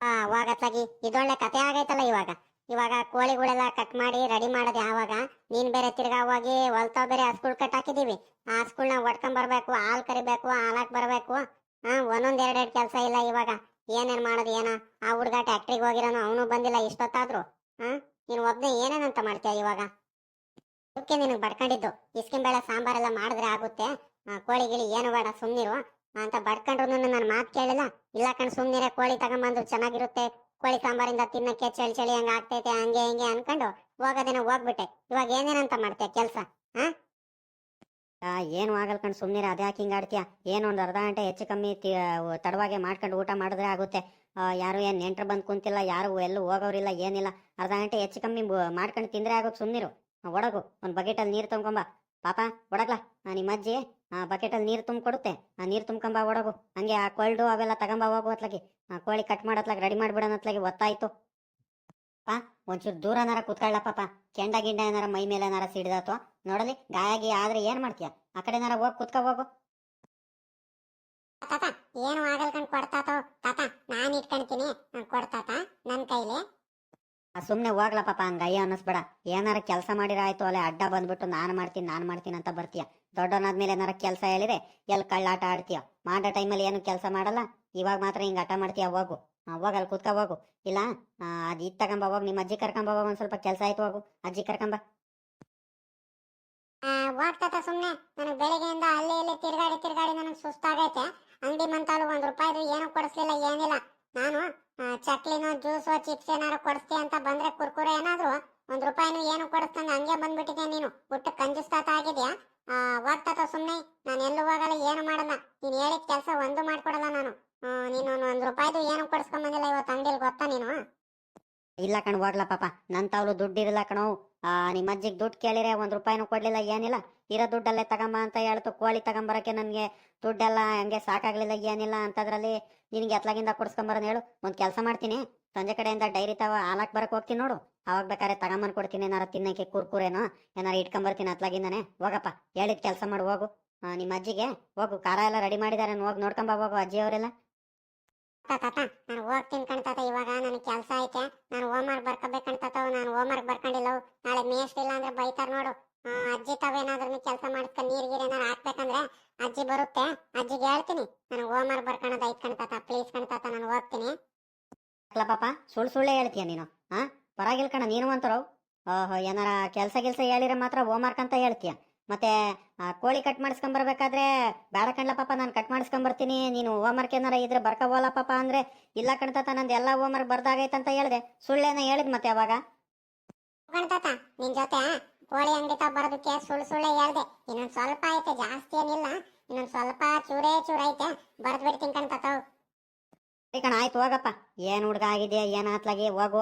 ಆ ಅತ್ಲಾಗಿ ಇದೊಳ್ಳೆ ಕತೆ ಆಗೈತಲ್ಲ ಇವಾಗ. ಇವಾಗ ಕೋಳಿಗಳೆಲ್ಲ ಕಟ್ ಮಾಡಿ ರೆಡಿ ಮಾಡೋದು ಯಾವಾಗ ನೀನ್ ಬೇರೆ ತಿರ್ಗಾ ಹೋಗಿ ಹೊಲ್ತಾವ್ ಬೇರೆ ಹಸ್ಗುಳ್ ಕಟ್ ಹಾಕಿದೀವಿ. ಆ ಹಸ್ಗುಳ್ನ ಒಡ್ಕೊಂಡ್ ಬರ್ಬೇಕು, ಹಾಲ್ ಕರಿಬೇಕು, ಹಾಲಾಕ್ ಬರ್ಬೇಕು. ಹಾ ಒಂದೊಂದ್ ಎರಡೆರಡು ಕೆಲಸ ಇಲ್ಲ ಇವಾಗ. ಏನೇನ್ ಮಾಡೋದು ಏನೋ? ಆ ಹುಡ್ಗ ಟ್ಯಾಕ್ಟ್ರಿಗೆ ಹೋಗಿರೋನು, ಅವನು ಬಂದಿಲ್ಲ ಇಷ್ಟೊತ್ತಾದ್ರು. ಹಾ ನೀನ್ ಒಬ್ನೇ ಏನೇನಂತ ಮಾಡ್ತೀಯ ಇವಾಗ? ಅದಕ್ಕೆ ನಿನಗೆ ಬಡ್ಕೊಂಡಿದ್ದು. ಇಸ್ಕಿನ ಬೇಳೆ ಸಾಂಬಾರೆಲ್ಲ ಮಾಡಿದ್ರೆ ಆಗುತ್ತೆ. ಕೋಳಿ ಗಿಳಿ ಏನು ಬೇಡ ಸುಮ್ನಿರು. ಅಂತ ಬಡ್ಕೊಂಡ್ರು ನನ್ನ ಮಾತು ಕೇಳಿಲ್ಲ. ಇಲ್ಲ ಕಣ್ ಸುಮ್ನಿರೆ ಕೋಳಿ ತಗೊಂಬಂದು ಚೆನ್ನಾಗಿರುತ್ತೆ. ಕೋಳಿ ಸಾಂಬಾರಿಂದ ತಿನ್ನಕ್ಕೆ ಚಳಿ ಚಳಿ ಹಂಗ ಆಗ್ತೈತೆ ಹಂಗೆ ಹಿಂಗೆ ಅನ್ಕೊಂಡು ಹೋಗೋದೇನ ಹೋಗ್ಬಿಟ್ಟೆ. ಇವಾಗ ಏನೇನಂತ ಮಾಡ್ತೀಯ ಕೆಲಸ ಆ, ಏನು ಆಗಲ್ ಕಣ್ ಅದೇ ಅದ್ಯಾಕೆ ಹಿಂಗೆ ಆಡ್ತೀಯ? ಏನು ಅರ್ಧ ಗಂಟೆ ಹೆಚ್ಚು ಕಮ್ಮಿ ತಡವಾಗಿ ಮಾಡ್ಕೊಂಡು ಊಟ ಮಾಡಿದ್ರೆ ಆಗುತ್ತೆ. ಯಾರು ಏನು ನೆಂಟ್ರು ಬಂದು ಕುಂತಿಲ್ಲ ಯಾರು ಎಲ್ಲೂ ಹೋಗೋರಿಲ್ಲ ಏನಿಲ್ಲ. ಅರ್ಧ ಗಂಟೆ ಹೆಚ್ಚು ಕಮ್ಮಿ ಮಾಡ್ಕೊಂಡು ತಿಂದ್ರೆ ಆಗುತ್ತೆ ಸುಮ್ನಿರು. ಆ, ಒಡಗು. ಒಂದು ಬಕೆಟಲ್ಲಿ ನೀರು ತುಂಬ್ಕೊಂಬ. ಪಾಪ, ಒಡಗ್ಲಾ. ನಿಮ್ಮ ಅಜ್ಜಿ ಆ ಬಕೆಟಲ್ಲಿ ನೀರು ತುಂಬಿಕೊಡುತ್ತೆ. ಆ, ನೀರು ತುಂಬ್ಕೊಂಬ ಒಡಗು. ಹಂಗೆ ಆ ಕೊಲ್ಡು ಅವೆಲ್ಲ ತಗೊಂಬ ಹೋಗು ಅತ್ಲಾಗಿ. ಆ, ಕೋಳಿ ಕಟ್ ಮಾಡತ್ಲಾಗ ರೆಡಿ ಮಾಡ್ಬಿಡೋಣ ಅತ್ಲಾಗಿ. ಒತ್ತಾಯ್ತು. ಪಾ, ಒಂಚೂರು ದೂರನಾರ ಕುತ್ಕೊಳ್ಳ ಪಾಪ ಕೆಂಡ ಗಿಂಡ ಏನಾರ ಮೈ ಮೇಲೆ ಏನಾರ ಸಿಡಿದಾತು ನೋಡಲಿ, ಗಾಯಾಗಿ ಆದ್ರೆ ಏನ್ ಮಾಡ್ತೀಯ? ಆ ಕಡೆ ಏನಾರ ಹೋಗಿ ಕೂತ್ಕೊ ಹೋಗು. ಏನು ಆಗಲ್ಕಂಡ್ ಕೊಡ್ತಾತೋ? ತಾತ, ನಾನು ಇಟ್ಕೊಂತೀನಿ ಕೊಡ್ತಾತ ನನ್ನ ಕೈಲಿ. ಸುಮ್ನೆ ಹೋಗ್ಲ ಪಾಪ ಹಂಗ ಅಯ್ಯ ಅನ್ನಿಸ್ಬೇಡ. ಏನಾರ ಕೆಲಸ ಮಾಡಿರಾಯ್ತು ಅಲ್ಲೇ ಅಡ್ಡ ಬಂದ್ಬಿಟ್ಟು ನಾನು ಮಾಡ್ತೀನಿ ನಾನು ಮಾಡ್ತೀನಿ ಅಂತ ಬರ್ತೀಯ. ದೊಡ್ಡವನಾದ್ಮೇಲೆ ಏನಾರ ಕೆಲಸ ಹೇಳಿದ್ರೆ ಎಲ್ಲಿ ಕಳ್ಳಾಟ ಆಡ್ತೀಯ? ಮಾಡೋ ಟೈಮಲ್ಲಿ ಏನು ಕೆಲಸ ಮಾಡಲ್ಲ? ಇವಾಗ ಮಾತ್ರ ಹಿಂಗೆ ಆಟ ಮಾಡ್ತೀಯ? ಹೋಗು. ಹೋಗ ಅಲ್ಲಿ ಕೂತ್ಕ ಹೋಗು. ಇಲ್ಲ ಅದು ಇದು ತಗೊಂಬ ಹೋಗು. ನಿಮ್ಮ ಅಜ್ಜಿ ಕರ್ಕೊಂಬ ಹೋಗು ಒಂದು ಸ್ವಲ್ಪ ಕೆಲಸ ಆಯ್ತು ಹೋಗು. ಅಜ್ಜಿ ಕರ್ಕೊಂಬ. ಆ, ಸುಮ್ಮನೆ ನನಗೆ ಬೆಳಿಗ್ಗೆಯಿಂದ ಅಲ್ಲಿ ಇಲ್ಲಿ ತಿರ್ಗಾಡಿ ತಿರ್ಗಾಡಿ ನನಗೆ ಸುಸ್ತಾಗೈತೆ. ಅಂಗಡಿ ಮಂತಾಲು ಒಂದು ರೂಪಾಯಿ ಏನು ಕೊಡಿಸ್ಲಿಲ್ಲ ಏನಿಲ್ಲ. ನಾನು ಚಕ್ಲಿನೋ ಜ್ಯೂಸು ಚಿಪ್ಸ್ ಏನಾದ್ರು ಕೊಡಿಸ್ತೀಯ ಅಂತ ಬಂದ್ರೆ ಕುರ್ಕುರೆ ಏನಾದ್ರು ಒಂದ್ ರೂಪಾಯಿನೂ ಏನು ಕೊಡಿಸ್ತಂಗ ಹಂಗೆ ಬಂದ್ಬಿಟ್ಟಿದ್ಯಾ ನೀನು? ಊಟ ಕಂಜುಸ್ತಾತ ಆಗಿದ್ಯಾ? ಆ, ಹೋಗ್ತಾತ ಸುಮ್ನೆ ನಾನು ಎಲ್ಲೂ ಹೋಗಲ್ಲ ಏನು ಮಾಡಲ್ಲ. ನೀನ್ ಹೇಳಿದ ಕೆಲಸ ಒಂದು ಮಾಡ್ಕೊಡಲ್ಲ ನಾನು. ನೀನು ಒಂದ್ ರೂಪಾಯಿದು ಏನು ಕೊಡಿಸ್ಕೊಂಡ್ ಬಂದಿಲ್ಲ ಇವತ್ತು ಅಂಗಡಿಲಿ ಗೊತ್ತಾ ನೀನು? ಇಲ್ಲ ಕಣ್ ಹೋಗ್ಲ ಪಾಪ. ನನ್ ತಾವ್ಲು ದುಡ್ಡು ಇರಲ್ಲ ಕಣೋ. ನಿಮ್ಮ ಅಜ್ಜಿಗೆ ದುಡ್ಡು ಕೇಳಿರೆ ಒಂದು ರೂಪಾಯಿನೂ ಕೊಡ್ಲಿಲ್ಲ ಏನಿಲ್ಲ. ಇರೋ ದುಡ್ಡಲ್ಲೇ ತಗೊಂಬ ಅಂತ ಹೇಳ್ತು. ಕೋಳಿ ತಗೊಂಬರಕ್ಕೆ ನನಗೆ ದುಡ್ಡೆಲ್ಲ ಹಂಗೆ ಸಾಕಾಗ್ಲಿಲ್ಲ ಏನಿಲ್ಲ ಅಂತದ್ರಲ್ಲಿ ನಿನಗೆ ಎತ್ಲಾಗಿಂದ ಕೊಡ್ಸ್ಕೊಂಬರೋದು ಹೇಳು. ಒಂದು ಕೆಲಸ ಮಾಡ್ತೀನಿ. ಸಂಜೆ ಕಡೆಯಿಂದ ಡೈರಿ ತಾವ ಹಾಲಾಕ್ ಬರಕ್ ಹೋಗ್ತೀನಿ ನೋಡು. ಅವಾಗ ಬೇಕಾದ್ರೆ ತಗೊಂಬಂದು ಕೊಡ್ತೀನಿ ಏನಾರ ತಿನ್ನಕ್ಕೆ ಕುರ್ಕುರೇನೋ ಏನಾರ ಇಟ್ಕೊಂಬರ್ತೀನಿ ಅತ್ಲಾಗಿಂದಾನೆ. ಹೋಗಪ್ಪ ಹೇಳಿದ ಕೆಲಸ ಮಾಡು ಹೋಗು. ಆ, ನಿಮ್ಮ ಅಜ್ಜಿಗೆ ಹೋಗು ಖಾರ ಎಲ್ಲ ರೆಡಿ ಮಾಡಿದಾರೆ ಹೋಗಿ ನೋಡ್ಕೊಂಬ ಹೋಗು. ಅಜ್ಜಿ ಅವರೆಲ್ಲ ತಾತ ನಾನು ಹೋಗ್ತೀನಿ ಕಣ್ತಾತ ಇವಾಗ ನನಗೆ ಕೆಲಸ ಐತೆ. ನಾನು ಹೋಮ್ವರ್ಕ್ ಬರ್ಕೋಬೇಕಂತಾತ ನಾನು ಹೋಮ್ವರ್ಕ್ ಬರ್ಕೊಂಡಿಲ್ಲ ನಾಳೆ ಮೇಸ್ಟ್ ಇಲ್ಲ ಅಂದ್ರೆ ಬೈತಾರ ನೋಡು. ಅಜ್ಜಿ ತಾವೇನಾದ್ರೂ ಕೆಲಸ ಮಾಡಿಸ್ಕೊಂಡು ನೀರ್ ಗೀರ್ ಏನಾರು ಹಾಕ್ಬೇಕಂದ್ರೆ ಅಜ್ಜಿ ಬರುತ್ತೆ. ಅಜ್ಜಿಗೆ ಹೇಳ್ತೀನಿ ನಾನು ಹೋಮ್ವರ್ಕ್ ಬರ್ಕೊಳೋದು ಐತ್ ಕಣ್ತಾತ ಪ್ಲೀಸ್ ಕಣ್ತಾತ ನಾನು ಹೋಗ್ತೀನಿ. ಅಲ್ಲ ಪಾಪ, ಸುಳ್ಳು ಸುಳ್ಳೇ ಹೇಳ್ತೀಯ ನೀನು? ಹಾ ಪರವಾಗಿಲ್ಲ ಕಣ, ನೀನು ಅಂತಾರೋ? ಓಹೋ, ಏನಾರ ಕೆಲಸ ಗಿಲ್ಸ ಹೇಳಿದ್ರೆ ಮಾತ್ರ ಹೋಮ್ವರ್ಕ್ ಅಂತ ಹೇಳ್ತೀಯ? ಮತ್ತೆ ಆ, ಕೋಳಿ ಕಟ್ ಮಾಡಿಸ್ಕೊಂಬರ್ಬೇಕಾದ್ರೆ ಬೇಡ ಕಣ್ಲ ಪಾಪ ನಾನು ಕಟ್ ಮಾಡಿಸ್ಕೊಂಬರ್ತೀನಿ. ನೀನು ಹೋಮ್ವರ್ಕ್ ಏನಾರ ಇದ್ರೆ ಬರ್ಕೋಬೋಲ್ಲ ಪಾಪ ಅಂದ್ರೆ ಇಲ್ಲ ಕಣ್ತಾತ ನಂದು ಎಲ್ಲ ಹೋಮ್ವರ್ಕ್ ಬರ್ದಾಗೈತೆ ಅಂತ ಹೇಳಿದೆ. ಸುಳ್ಳೇನ ಹೇಳಿದ್ ಮತ್ತೆ ಅವಾಗ ಕಣ್ತಾತ ನಿನ್ ಜೊತೆ ಕೋಳಿ ಅಂಗಡಿ ತಾ ಬರೋದಕ್ಕೆ ಸುಳ್ಳು ಸುಳ್ಳೇ ಹೇಳ್ದೆ. ಇನ್ನೊಂದು ಸ್ವಲ್ಪ ಐತೆ ಜಾಸ್ತಿ ಏನಿಲ್ಲ. ಇನ್ನೊಂದು ಸ್ವಲ್ಪ ಚೂರೇ ಚೂರ ಐತೆ. ಬರ್ದ್ ಬಿಡ್ತೀನಿ ಕಣ್ತಾತವು ಸರಿ ಕಣ ಆಯ್ತು ಹೋಗಪ್ಪ. ಏನು ಹುಡ್ಗ ಆಗಿದೆಯಾ ಏನ್ ಆತ್ಲಾಗಿ ಹೋಗು.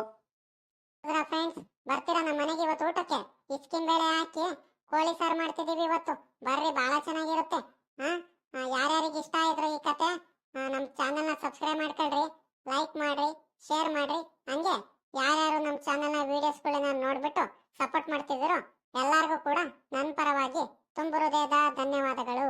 ಫ್ರೆಂಡ್ಸ್ ಬರ್ತೀರಾ ನಮ್ಮ ಮನೆಗೆ ಇವತ್ತು ಊಟಕ್ಕೆ? ಇಸ್ಕಿನ್ ಬೇಳೆ ಹಾಕಿ ಕೋಳಿ ಸಾರು ಮಾಡ್ತಿದ್ದೀವಿ ಇವತ್ತು. ಬರ್ರಿ ಬಹಳ ಚೆನ್ನಾಗಿರುತ್ತೆ. ಯಾರ್ಯಾರಿಗೆ ಇಷ್ಟ ಆಯ್ತು ಈ ಕತೆ ನಮ್ಮ ಚಾನಲ್ನ ಸಬ್ಸ್ಕ್ರೈಬ್ ಮಾಡ್ಕೊಳ್ರಿ ಲೈಕ್ ಮಾಡ್ರಿ ಶೇರ್ ಮಾಡ್ರಿ. ಹಂಗೆ ಯಾರ್ಯಾರು ನಮ್ಮ ಚಾನಲ್ನ ವೀಡಿಯೋಸ್ಗಳನ್ನ ನೋಡ್ಬಿಟ್ಟು ಸಪೋರ್ಟ್ ಮಾಡ್ತಿದ್ದೀರೋ ಎಲ್ಲರಿಗೂ ಕೂಡ ನನ್ನ ಪರವಾಗಿ ತುಂಬ ಹೃದಯದ ಧನ್ಯವಾದಗಳು.